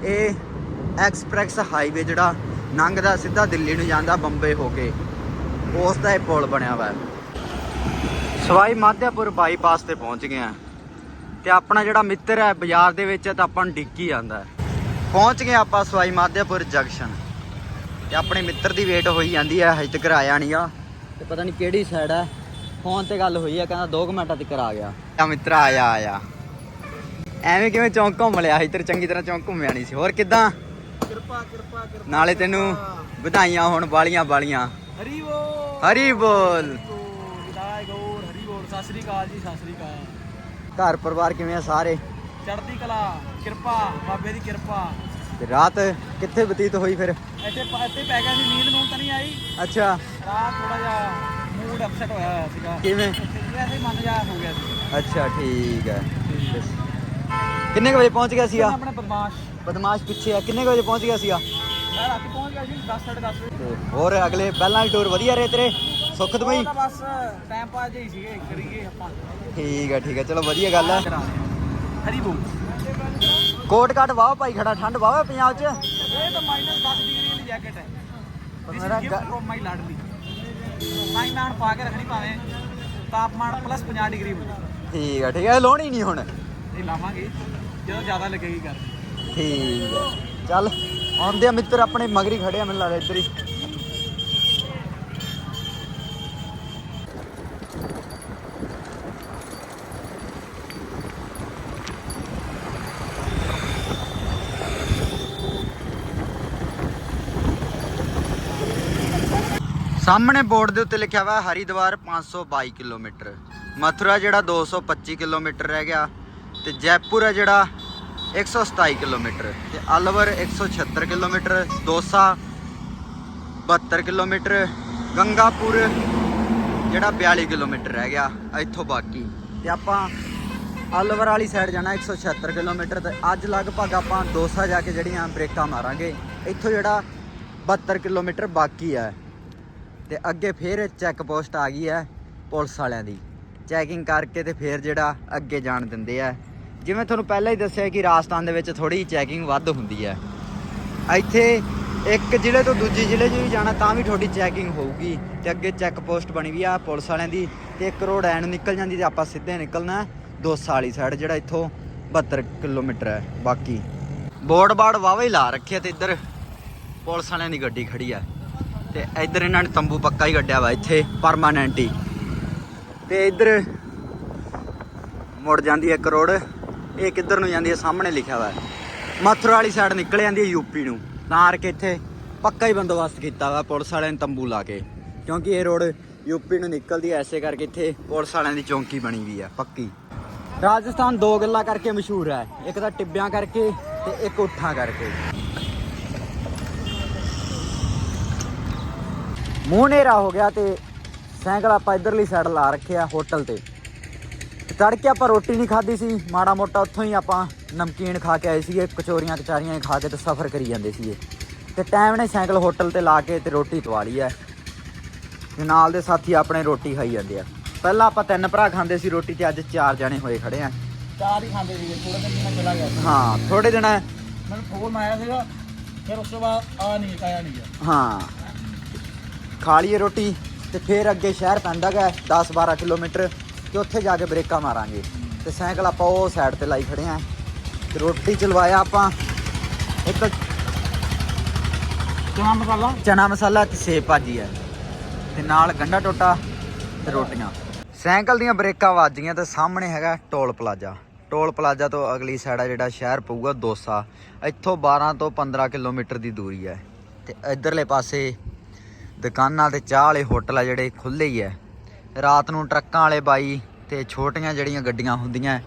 ਇਹ ਐਕਸਪ੍ਰੈਸ ਹਾਈਵੇ ਜਿਹੜਾ ਲੰਘਦਾ ਸਿੱਧਾ ਦਿੱਲੀ ਨੂੰ ਜਾਂਦਾ ਬੰਬੇ ਹੋ ਕੇ। ਉਸ ਦਾ ਇਹ ਪੁਲ ਬਣਿਆ ਵਾ ਸਵਾਈ ਮਾਧਿਆਪੁਰ ਬਾਈਪਾਸ ਤੇ ਪਹੁੰਚ ਗਏ ਆ। ਤੇ ਆਪਣਾ ਜਿਹੜਾ ਮਿੱਤਰ ਹੈ ਬਾਜ਼ਾਰ ਦੇ ਵਿੱਚ, ਤਾਂ ਆਪਾਂ ਨੂੰ ਡਿੱਕੀ ਜਾਂਦਾ ਪਹੁੰਚ ਗਏ ਆਪਾਂ ਸਵਾਈ ਮਾਧਿਆਪੁਰ ਜੰਕਸ਼ਨ। ਤੇ ਆਪਣੇ ਮਿੱਤਰ ਦੀ ਵੇਟ ਹੋਈ ਜਾਂਦੀ ਹੈ, ਹਜੇ ਤੱਕ ਆਇਆ ਨਹੀਂ ਆ। ਤੇ ਪਤਾ ਨਹੀਂ ਕਿਹੜੀ ਸਾਈਡ ਹੈ। ਫੋਨ ਤੇ ਗੱਲ ਹੋਈ ਆ, ਕਹਿੰਦਾ 2 ਮਿੰਟਾਂ ਤੱਕ ਆ ਗਿਆ। ਤਾਂ ਮਿੱਤਰ ਆਇਆ ਆਇਆ। ਐਵੇਂ ਕਿਵੇਂ ਚੌਂਕ ਘੁੰਮ ਲਿਆ ਇੱਧਰ ਚੰਗੀ ਤਰ੍ਹਾਂ ਚੌਂਕ ਘੁੰਮਿਆ ਨਹੀਂ ਸੀ। ਹੋਰ ਕਿੱਦਾਂ? ਕਿਰਪਾ ਕਿਰਪਾ ਕਿਰਪਾ। ਨਾਲੇ ਤੈਨੂੰ ਵਧਾਈਆਂ ਹੋਣ ਵਾਲੀਆਂ ਵਾਲੀਆਂ। ਹਰੀ ਬੋਲ। ਹਰੀ ਬੋਲ। ਵਿਦਾਇ ਗੌਰ ਹਰੀ ਬੋਲ। ਸਤਿ ਸ੍ਰੀ ਅਕਾਲ ਜੀ ਸਤਿ ਸ੍ਰੀ ਅਕਾਲ। ਘਰ ਪਰਿਵਾਰ ਕਿਵੇਂ ਆ ਸਾਰੇ? ਚੜ੍ਹਦੀ ਕਲਾ ਕਿਰਪਾ ਬਾਬੇ ਦੀ ਕਿਰਪਾ। ਤੇ ਰਾਤ ਕਿੱਥੇ ਬਤੀਤ ਹੋਈ ਫਿਰ? ਇੱਥੇ ਇੱਥੇ ਪੈ ਗਿਆ ਸੀ ਨੀਂਦ ਨੂੰ ਤਾਂ ਨਹੀਂ ਆਈ। ਅੱਛਾ। ਰਾਤ ਥੋੜਾ ਜਿਹਾ ਮੂਡ ਅਪਸੈਟ ਹੋਇਆ ਹੋਇਆ ਸੀਗਾ। ਕਿਵੇਂ? ਵੈਸੇ ਹੀ ਮਨ ਜਾ ਹੋ ਗਿਆ ਸੀ। ਅੱਛਾ ਠੀਕ ਹੈ। ਕਿੰਨੇ ਕੁ ਵਜੇ ਪਹੁੰਚ ਗਿਆ ਸੀਗਾ? ਆਪਣੇ ਬਦਮਾਸ਼। ਬਦਮਾਸ਼ ਪਿੱਛੇ ਆ। ਕਿੰਨੇ ਕੁ ਵਜੇ ਪਹੁੰਚ ਗਿਆ ਸੀਗਾ? ਮੈਂ ਰਾਤੀ ਪਹੁੰਚ ਗਿਆ ਸੀ 10 10:30 ਵਜੇ। ਤੇ ਹੋਰ ਅਗਲੇ ਪਹਿਲਾਂ ਵਾਲੀ ਟੂਰ ਵਧੀਆ ਰਹੇ ਤੇਰੇ? ਸੁੱਖ ਤਾਂ ਬਸ ਟਾਈਮ ਪਾਸ ਜਿਹੀ ਸੀਗੇ ਕਰੀਏ ਆਪਾਂ। ਠੀਕ ਹੈ ਠੀਕ ਹੈ ਚਲੋ ਵਧੀਆ ਗੱਲ ਹੈ ਹਰੀ ਬੋਲ। ਕੋਟ ਕਾਟ ਵਾਹ ਭਾਈ ਖੜਾ ਠੰਡ ਵਾਹ ਪੰਜਾਬ 'ਚ? ਇਹ ਤਾਂ ਮਾਈਨਸ 10 ਡਿਗਰੀ ਵਾਲੀ ਜੈਕਟ ਹੈ। ਮੇਰਾ ਫਰੋਮ ਮਾਈ ਲਾਡਲੀ। ਮਾਈ ਮੈਂ ਹੁਣ ਪਾ ਕੇ ਰੱਖਣੀ ਭਾਵੇਂ। ਤਾਪਮਾਨ ਪਲੱਸ 50 ਡਿਗਰੀ ਹੋਵੇ ਠੀਕ ਹੈ ਠੀਕ ਹੈ ਇਹ ਲੋਣੀ ਨਹੀਂ ਹੁਣ। ਇਹ ਲਾਵਾਂਗੇ। ਜਦੋਂ ਜ਼ਿਆਦਾ ਲੱਗੇਗੀ ਕਰ ਠੀਕ ਹੈ ਚੱਲ, ਆਉਂਦੇ ਆ ਮਿੱਤਰ, ਆਪਣੇ ਮਗਰੀ ਖੜੇ ਆ, ਮੈਨੂੰ ਲੱਗਦਾ ਇੱਧਰ ਹੀ। ਸਾਹਮਣੇ ਬੋਰਡ ਦੇ ਉੱਤੇ ਲਿਖਿਆ ਹੋਇਆ ਹਰੀਦਵਾਰ 522 ਕਿਲੋਮੀਟਰ। ਮਥੁਰਾ ਜਿਹੜਾ 225 ਕਿਲੋਮੀਟਰ ਰਹਿ ਗਿਆ। ਤੇ ਜੈਪੁਰ ਹੈ ਜਿਹੜਾ 127 ਕਿਲੋਮੀਟਰ ਤੇ ਅਲਵਰ 176 ਕਿਲੋਮੀਟਰ, ਦੋਸਾ 72 ਕਿਲੋਮੀਟਰ, ਗੰਗਾਪੁਰ ਜਿਹੜਾ 42 ਕਿਲੋਮੀਟਰ ਰਹਿ ਗਿਆ ਇੱਥੋਂ ਬਾਕੀ। ਤੇ ਆਪਾਂ ਅਲਵਰ ਵਾਲੀ ਸਾਈਡ ਜਾਣਾ 176 ਕਿਲੋਮੀਟਰ ਤੇ ਅੱਜ ਲਗਭਗ ਆਪਾਂ ਦੋਸਾ ਜਾ ਕੇ ਜਿਹੜੀਆਂ ਬ੍ਰੇਕਾਂ ਮਾਰਾਂਗੇ, ਇੱਥੋਂ ਜਿਹੜਾ 72 ਕਿਲੋਮੀਟਰ ਬਾਕੀ ਹੈ। ਤੇ ਅੱਗੇ ਫੇਰ ਚੈੱਕ ਪੋਸਟ ਆ ਗਈ ਹੈ ਪੁਲਿਸ ਵਾਲਿਆਂ ਦੀ। ਚੈਕਿੰਗ ਕਰਕੇ ਤੇ ਫੇਰ ਜਿਹੜਾ ਅੱਗੇ ਜਾਣ ਦਿੰਦੇ ਆ। ਜਿਵੇਂ ਤੁਹਾਨੂੰ ਪਹਿਲਾਂ ਹੀ ਦੱਸਿਆ ਕਿ ਰਾਜਸਥਾਨ ਦੇ ਵਿੱਚ ਥੋੜੀ ਚੈਕਿੰਗ ਵੱਧ ਹੁੰਦੀ ਹੈ। ਇੱਥੇ ਇੱਕ ਜ਼ਿਲ੍ਹੇ ਤੋਂ ਦੂਜੇ ਜ਼ਿਲ੍ਹੇ 'ਚ ਵੀ ਜਾਣਾ ਤਾਂ ਵੀ ਤੁਹਾਡੀ ਚੈਕਿੰਗ ਹੋਊਗੀ ਤੇ ਅੱਗੇ ਚੈੱਕ ਪੋਸਟ ਬਣੀ ਵੀ ਆ ਪੁਲਿਸ ਵਾਲਿਆਂ ਦੀ ਤੇ ਇੱਕ ਰੋਡ ਐਨ ਨਿਕਲ ਜਾਂਦੀ ਤੇ ਆਪਾਂ ਸਿੱਧੇ ਨਿਕਲਣਾ ਦੋਸਾ ਵਾਲੀ ਸਾਈਡ ਜਿਹੜਾ ਇੱਥੋਂ 72 ਕਿਲੋਮੀਟਰ ਹੈ। ਬਾਕੀ ਬੋਰਡ ਬਾੜ ਵਾਵਾ ਹੀ ਲਾ ਰੱਖਿਆ ਤੇ ਇੱਧਰ ਪੁਲਿਸ ਵਾਲਿਆਂ ਦੀ ਗੱਡੀ ਖੜੀ ਆ। ਤੇ ਇੱਧਰ ਇਹਨਾਂ ਨੇ ਤੰਬੂ ਪੱਕਾ ਹੀ ਗੱਡਿਆ ਵਾ ਇੱਥੇ ਪਰਮਾਨੈਂਟ ਹੀ। ਤੇ ਇੱਧਰ ਮੁੜ ਜਾਂਦੀ ਹੈ ਕਰੋੜ ਇਹ ਕਿੱਧਰ ਨੂੰ ਜਾਂਦੀ ਹੈ? ਸਾਹਮਣੇ ਲਿਖਿਆ ਵਾ ਮਥੁਰਾ ਵਾਲੀ ਸਾਈਡ ਨਿਕਲ ਜਾਂਦੀ ਹੈ ਯੂਪੀ ਨੂੰ। ਤਾਂ ਕਰਕੇ ਇੱਥੇ ਪੱਕਾ ਹੀ ਬੰਦੋਬਸਤ ਕੀਤਾ ਵਾ ਪੁਲਿਸ ਵਾਲਿਆਂ ਨੇ ਤੰਬੂ ਲਾ ਕੇ। ਕਿਉਂਕਿ ਇਹ ਰੋਡ ਯੂਪੀ ਨੂੰ ਨਿਕਲਦੀ ਐ ਐਸੇ ਕਰਕੇ ਇੱਥੇ ਪੁਲਿਸ ਵਾਲਿਆਂ ਦੀ ਚੌਂਕੀ ਬਣੀ ਵੀ ਆ ਪੱਕੀ। ਰਾਜਸਥਾਨ ਦੋ ਗੱਲਾਂ ਕਰਕੇ ਮਸ਼ਹੂਰ ਹੈ। ਇੱਕ ਤਾਂ ਟਿੱਬਿਆਂ ਕਰਕੇ ਤੇ ਇੱਕ ਉੱਠਾਂ ਕਰਕੇ। ਮੂੰਹ ਹਨੇਰਾ ਹੋ ਗਿਆ ਤੇ ਸਾਈਕਲ ਆਪਾਂ ਇਧਰਲੀ ਸਾਈਡ ਲਾ ਰੱਖਿਆ ਹੋਟਲ ਤੇ। ਤੜਕੇ ਆਪਾਂ ਰੋਟੀ ਨਹੀਂ ਖਾਧੀ ਸੀ ਮਾੜਾ ਮੋਟਾ ਉੱਥੋਂ ਹੀ ਆਪਾਂ ਨਮਕੀਨ ਖਾ ਕੇ ਆਏ ਸੀਗੇ ਕਚੋਰੀਆਂ ਕਚਾਰੀਆਂ ਖਾ ਕੇ ਤੇ ਸਫ਼ਰ ਕਰੀ ਜਾਂਦੇ ਸੀਗੇ। ਤੇ ਟਾਈਮ ਨੇ ਸਾਈਕਲ ਹੋਟਲ ਤੇ ਲਾ ਕੇ ਤੇ ਰੋਟੀ ਤਵਾ ਲਈ ਐ ਤੇ ਨਾਲ ਦੇ ਸਾਥੀ ਆਪਣੇ ਰੋਟੀ ਖਾਈ ਜਾਂਦੇ ਆ। ਪਹਿਲਾਂ ਆਪਾਂ ਤਿੰਨ ਭਰਾ ਖਾਂਦੇ ਸੀ ਰੋਟੀ ਤੇ ਅੱਜ ਚਾਰ ਜਣੇ ਹੋਏ ਖੜੇ ਆ। ਚਾਰ ਹੀ ਖਾਂਦੇ ਸੀਗੇ ਥੋੜਾ ਦਿਨ ਮੈਂ ਚਲਾ ਗਿਆ ਹਾਂ ਥੋੜੇ ਦਿਨ ਮੈਨੂੰ ਫੋਨ ਆਇਆ ਸੀਗਾ ਫਿਰ ਉਸ ਤੋਂ ਬਾਅਦ ਆ ਨਹੀਂ ਆਇਆ ਨਹੀਂ ਗਿਆ। ਹਾਂ। ਖਾ ਲਈਏ ਰੋਟੀ ਤੇ ਫਿਰ ਅੱਗੇ ਸ਼ਹਿਰ ਪੈਂਦਾ ਗਾ 10 12 ਕਿਲੋਮੀਟਰ। ਤੇ ਉੱਥੇ ਜਾ ਕੇ ਬ੍ਰੇਕਾਂ ਮਾਰਾਂਗੇ। ਤੇ ਸਾਈਕਲ ਆਪਾਂ ਉਹ ਸਾਈਡ ਤੇ ਲਾਈ ਖੜੇ ਆ। ਤੇ ਰੋਟੀ ਚਲਵਾਇਆ ਆਪਾਂ। ਇੱਕ ਚਨਾ ਮਸਾਲਾ? ਚਨਾ ਮਸਾਲਾ ਤੇ ਸੇਬ ਭਾਜੀ ਹੈ ਤੇ ਨਾਲ ਗੰਡਾ ਟੋਟਾ ਤੇ ਰੋਟੀਆਂ। ਸਾਈਕਲ ਦੀਆਂ ਬ੍ਰੇਕਾਂ ਵੱਜਦੀਆਂ ਤੇ ਸਾਹਮਣੇ ਹੈਗਾ ਟੋਲ ਪਲਾਜ਼ਾ। ਟੋਲ ਪਲਾਜ਼ਾ ਤੋਂ ਅਗਲੀ ਸਾਈਡ ਆ ਜਿਹੜਾ ਸ਼ਹਿਰ ਪਊਗਾ ਦੋਸਾ। ਇੱਥੋਂ 12 ਤੋਂ 15 ਕਿਲੋਮੀਟਰ ਦੀ ਦੂਰੀ ਹੈ ਤੇ ਇਧਰਲੇ ਪਾਸੇ ਦੁਕਾਨਾਂ ਤੇ ਚਾਹ ਵਾਲੇ ਹੋਟਲ ਆ ਜਿਹੜੇ ਖੁੱਲੇ ਹੀ ਐ ਰਾਤ ਨੂੰ ਟਰੱਕਾਂ ਵਾਲੇ ਬਾਈ ਤੇ ਛੋਟੀਆਂ ਜਿਹੜੀਆਂ ਗੱਡੀਆਂ ਹੁੰਦੀਆਂ,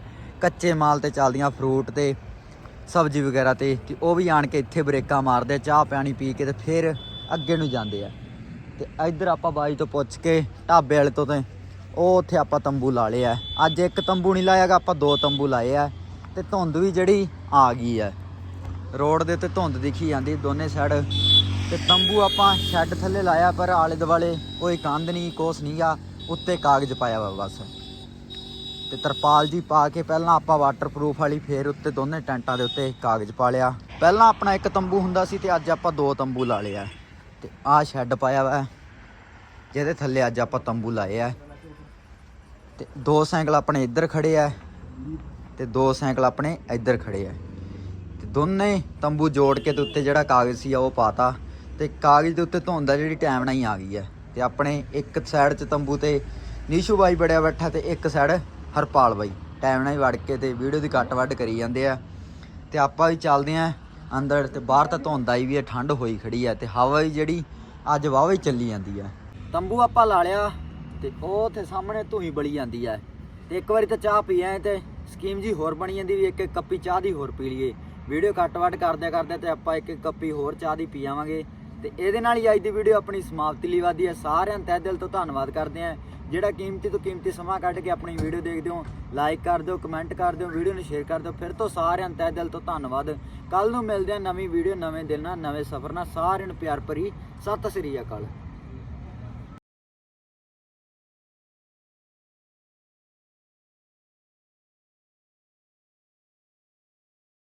ਕੱਚੇ ਮਾਲ ਤੇ ਚੱਲਦੀਆਂ ਫਰੂਟ ਤੇ, ਸਬਜ਼ੀ ਵਗੈਰਾ ਤੇ ਤੇ ਉਹ ਵੀ ਆਣ ਕੇ ਇੱਥੇ ਬ੍ਰੇਕਾਂ ਮਾਰਦੇ, ਚਾਹ ਪਾਣੀ ਪੀ ਕੇ ਤੇ ਫਿਰ ਅੱਗੇ ਨੂੰ ਜਾਂਦੇ ਆ। ਤੇ ਇੱਧਰ ਆਪਾਂ ਬਾਈ ਤੋਂ ਪੁੱਛ ਕੇ ਢਾਬੇ ਵਾਲੇ ਤੋਂ ਤੇ ਉਹ ਉੱਥੇ ਆਪਾਂ ਤੰਬੂ ਲਾ ਲਿਆ ਅੱਜ ਇੱਕ ਤੰਬੂ ਨਹੀਂ ਲਾਇਆਗਾ ਆਪਾਂ ਦੋ ਤੰਬੂ ਲਾਏ ਆ। ਤੇ ਧੁੰਦ ਵੀ ਜਿਹੜੀ ਆ ਗਈ ਹੈ ਰੋਡ ਦੇ ਉੱਤੇ ਧੁੰਦ ਦਿਖੀ ਜਾਂਦੀ ਦੋਨੇ ਸਾਈਡ ਤੇ ਤੰਬੂ ਆਪਾਂ ਸ਼ੈੱਡ ਥੱਲੇ ਲਾਇਆ, ਪਰ ਆਲੇ ਦੁਆਲੇ ਕੋਈ ਕੰਧ ਨਹੀਂ ਕੋਸ ਨਹੀਂ ਆ। ਉੱਤੇ ਕਾਗਜ਼ ਪਾਇਆ ਵਾ ਬਸ। ਤੇ ਤਰਪਾਲ ਜੀ ਪਾ ਕੇ ਪਹਿਲਾਂ ਆਪਾਂ ਵਾਟਰਪ੍ਰੂਫ ਵਾਲੀ ਫੇਰ ਉੱਤੇ ਦੋਨੇ ਟੈਂਟਾਂ ਦੇ ਉੱਤੇ ਕਾਗਜ਼ ਪਾ ਲਿਆ। ਪਹਿਲਾਂ ਆਪਣਾ ਇੱਕ ਤੰਬੂ ਹੁੰਦਾ ਸੀ ਤੇ ਅੱਜ ਆਪਾਂ ਦੋ ਤੰਬੂ ਲਾ ਲਿਆ ਤੇ ਆਹ ਸ਼ੈੱਡ ਪਾਇਆ ਵਾ। ਜਿਹਦੇ ਥੱਲੇ ਅੱਜ ਆਪਾਂ ਤੰਬੂ ਲਾਏ ਆ। ਤੇ ਦੋ ਸਾਈਕਲ ਆਪਣੇ ਇੱਧਰ ਖੜੇ ਆ ਤੇ ਦੋ ਸਾਈਕਲ ਆਪਣੇ ਇੱਧਰ ਖੜੇ ਆ। ਤੇ ਦੋਨੇ ਤੰਬੂ ਜੋੜ ਕੇ ਤੇ ਉੱਤੇ ਜਿਹੜਾ ਕਾਗਜ਼ ਸੀ ਆ ਉਹ ਪਾਤਾ। ਤੇ ਕਾਗਜ਼ ਦੇ ਉੱਤੇ ਧੋਣ ਦਾ ਜਿਹੜੀ ਟਾਈਮ ਨਾਲ ਹੀ ਆ ਗਈ ਹੈ ਤੇ ਆਪਣੇ ਇੱਕ ਸਾਈਡ 'ਚ ਤੰਬੂ ਤੇ ਨੀਸ਼ੂ ਬਾਈ ਬੜਿਆ ਬੈਠਾ ਤੇ ਇੱਕ ਸਾਈਡ ਹਰਪਾਲ ਬਾਈ। ਟਾਈਮ ਨਾਲ ਹੀ ਵੜ ਕੇ ਤੇ ਵੀਡੀਓ ਦੀ ਕੱਟ ਵੱਢ ਕਰੀ ਜਾਂਦੇ ਆ। ਤੇ ਆਪਾਂ ਵੀ ਚੱਲਦੇ ਆ ਅੰਦਰ ਤੇ ਬਾਹਰ ਤਾਂ ਧੁੰਦ ਆਈ ਵੀ ਹੈ ਠੰਡ ਹੋਈ ਖੜੀ ਆ ਤੇ ਹਵਾ ਵੀ ਜਿਹੜੀ ਅੱਜ ਵਾਹਵਾ ਹੀ ਚੱਲੀ ਜਾਂਦੀ ਆ। ਤੰਬੂ ਆਪਾਂ ਲਾ ਲਿਆ ਤੇ ਉਹ ਉੱਥੇ ਸਾਹਮਣੇ ਧੂਈ ਬਲੀ ਜਾਂਦੀ ਆ। ਤੇ ਇੱਕ ਵਾਰੀ ਤਾਂ ਚਾਹ ਪੀ ਆਏ ਤੇ ਸਕੀਮ ਜੀ ਹੋਰ ਬਣੀ ਜਾਂਦੀ ਵੀ ਇੱਕ ਇੱਕ ਕੱਪੀ ਚਾਹ ਦੀ ਹੋਰ ਪੀ ਲਈਏ। ਵੀਡੀਓ ਕੱਟ ਵੱਟ ਕਰਦੇ ਕਰਦੇ ਤੇ ਆਪਾਂ ਇੱਕ ਇੱਕ ਕੱਪੀ ਹੋਰ ਚਾਹ ਦੀ ਪੀ ਆਵਾਂਗੇ। ਤੇ ਇਹਦੇ ਨਾਲ ਹੀ ਅੱਜ ਦੀ ਵੀਡੀਓ ਆਪਣੀ ਸਮਾਪਤੀ ਲਈ ਵਾਦੀ ਹੈ। ਸਾਰਿਆਂ ਨੂੰ ਤਹਿ ਦਿਲ ਤੋਂ ਧੰਨਵਾਦ ਕਰਦੇ ਹਾਂ। ਜਿਹੜਾ ਕੀਮਤੀ ਤੋਂ ਕੀਮਤੀ ਸਮਾਂ ਕੱਢ ਕੇ ਆਪਣੀ ਵੀਡੀਓ ਦੇਖਦੇ ਹੋ ਲਾਈਕ ਕਰ ਦਿਓ ਕਮੈਂਟ ਕਰ ਦਿਓ ਵੀਡੀਓ ਨੂੰ ਸ਼ੇਅਰ ਕਰ ਦਿਓ, ਫਿਰ ਤੋਂ ਸਾਰਿਆਂ ਨੂੰ ਤਹਿ ਦਿਲ ਤੋਂ ਧੰਨਵਾਦ। ਕੱਲ ਨੂੰ ਮਿਲਦੇ ਆ ਨਵੀਂ ਵੀਡੀਓ ਨਵੇਂ ਦਿਨ ਨਾਲ, ਨਵੇਂ ਸਫ਼ਰ ਨਾਲ। ਸਾਰਿਆਂ ਨੂੰ ਪਿਆਰ ਭਰੀ ਸਤਿ ਸ੍ਰੀ ਅਕਾਲ।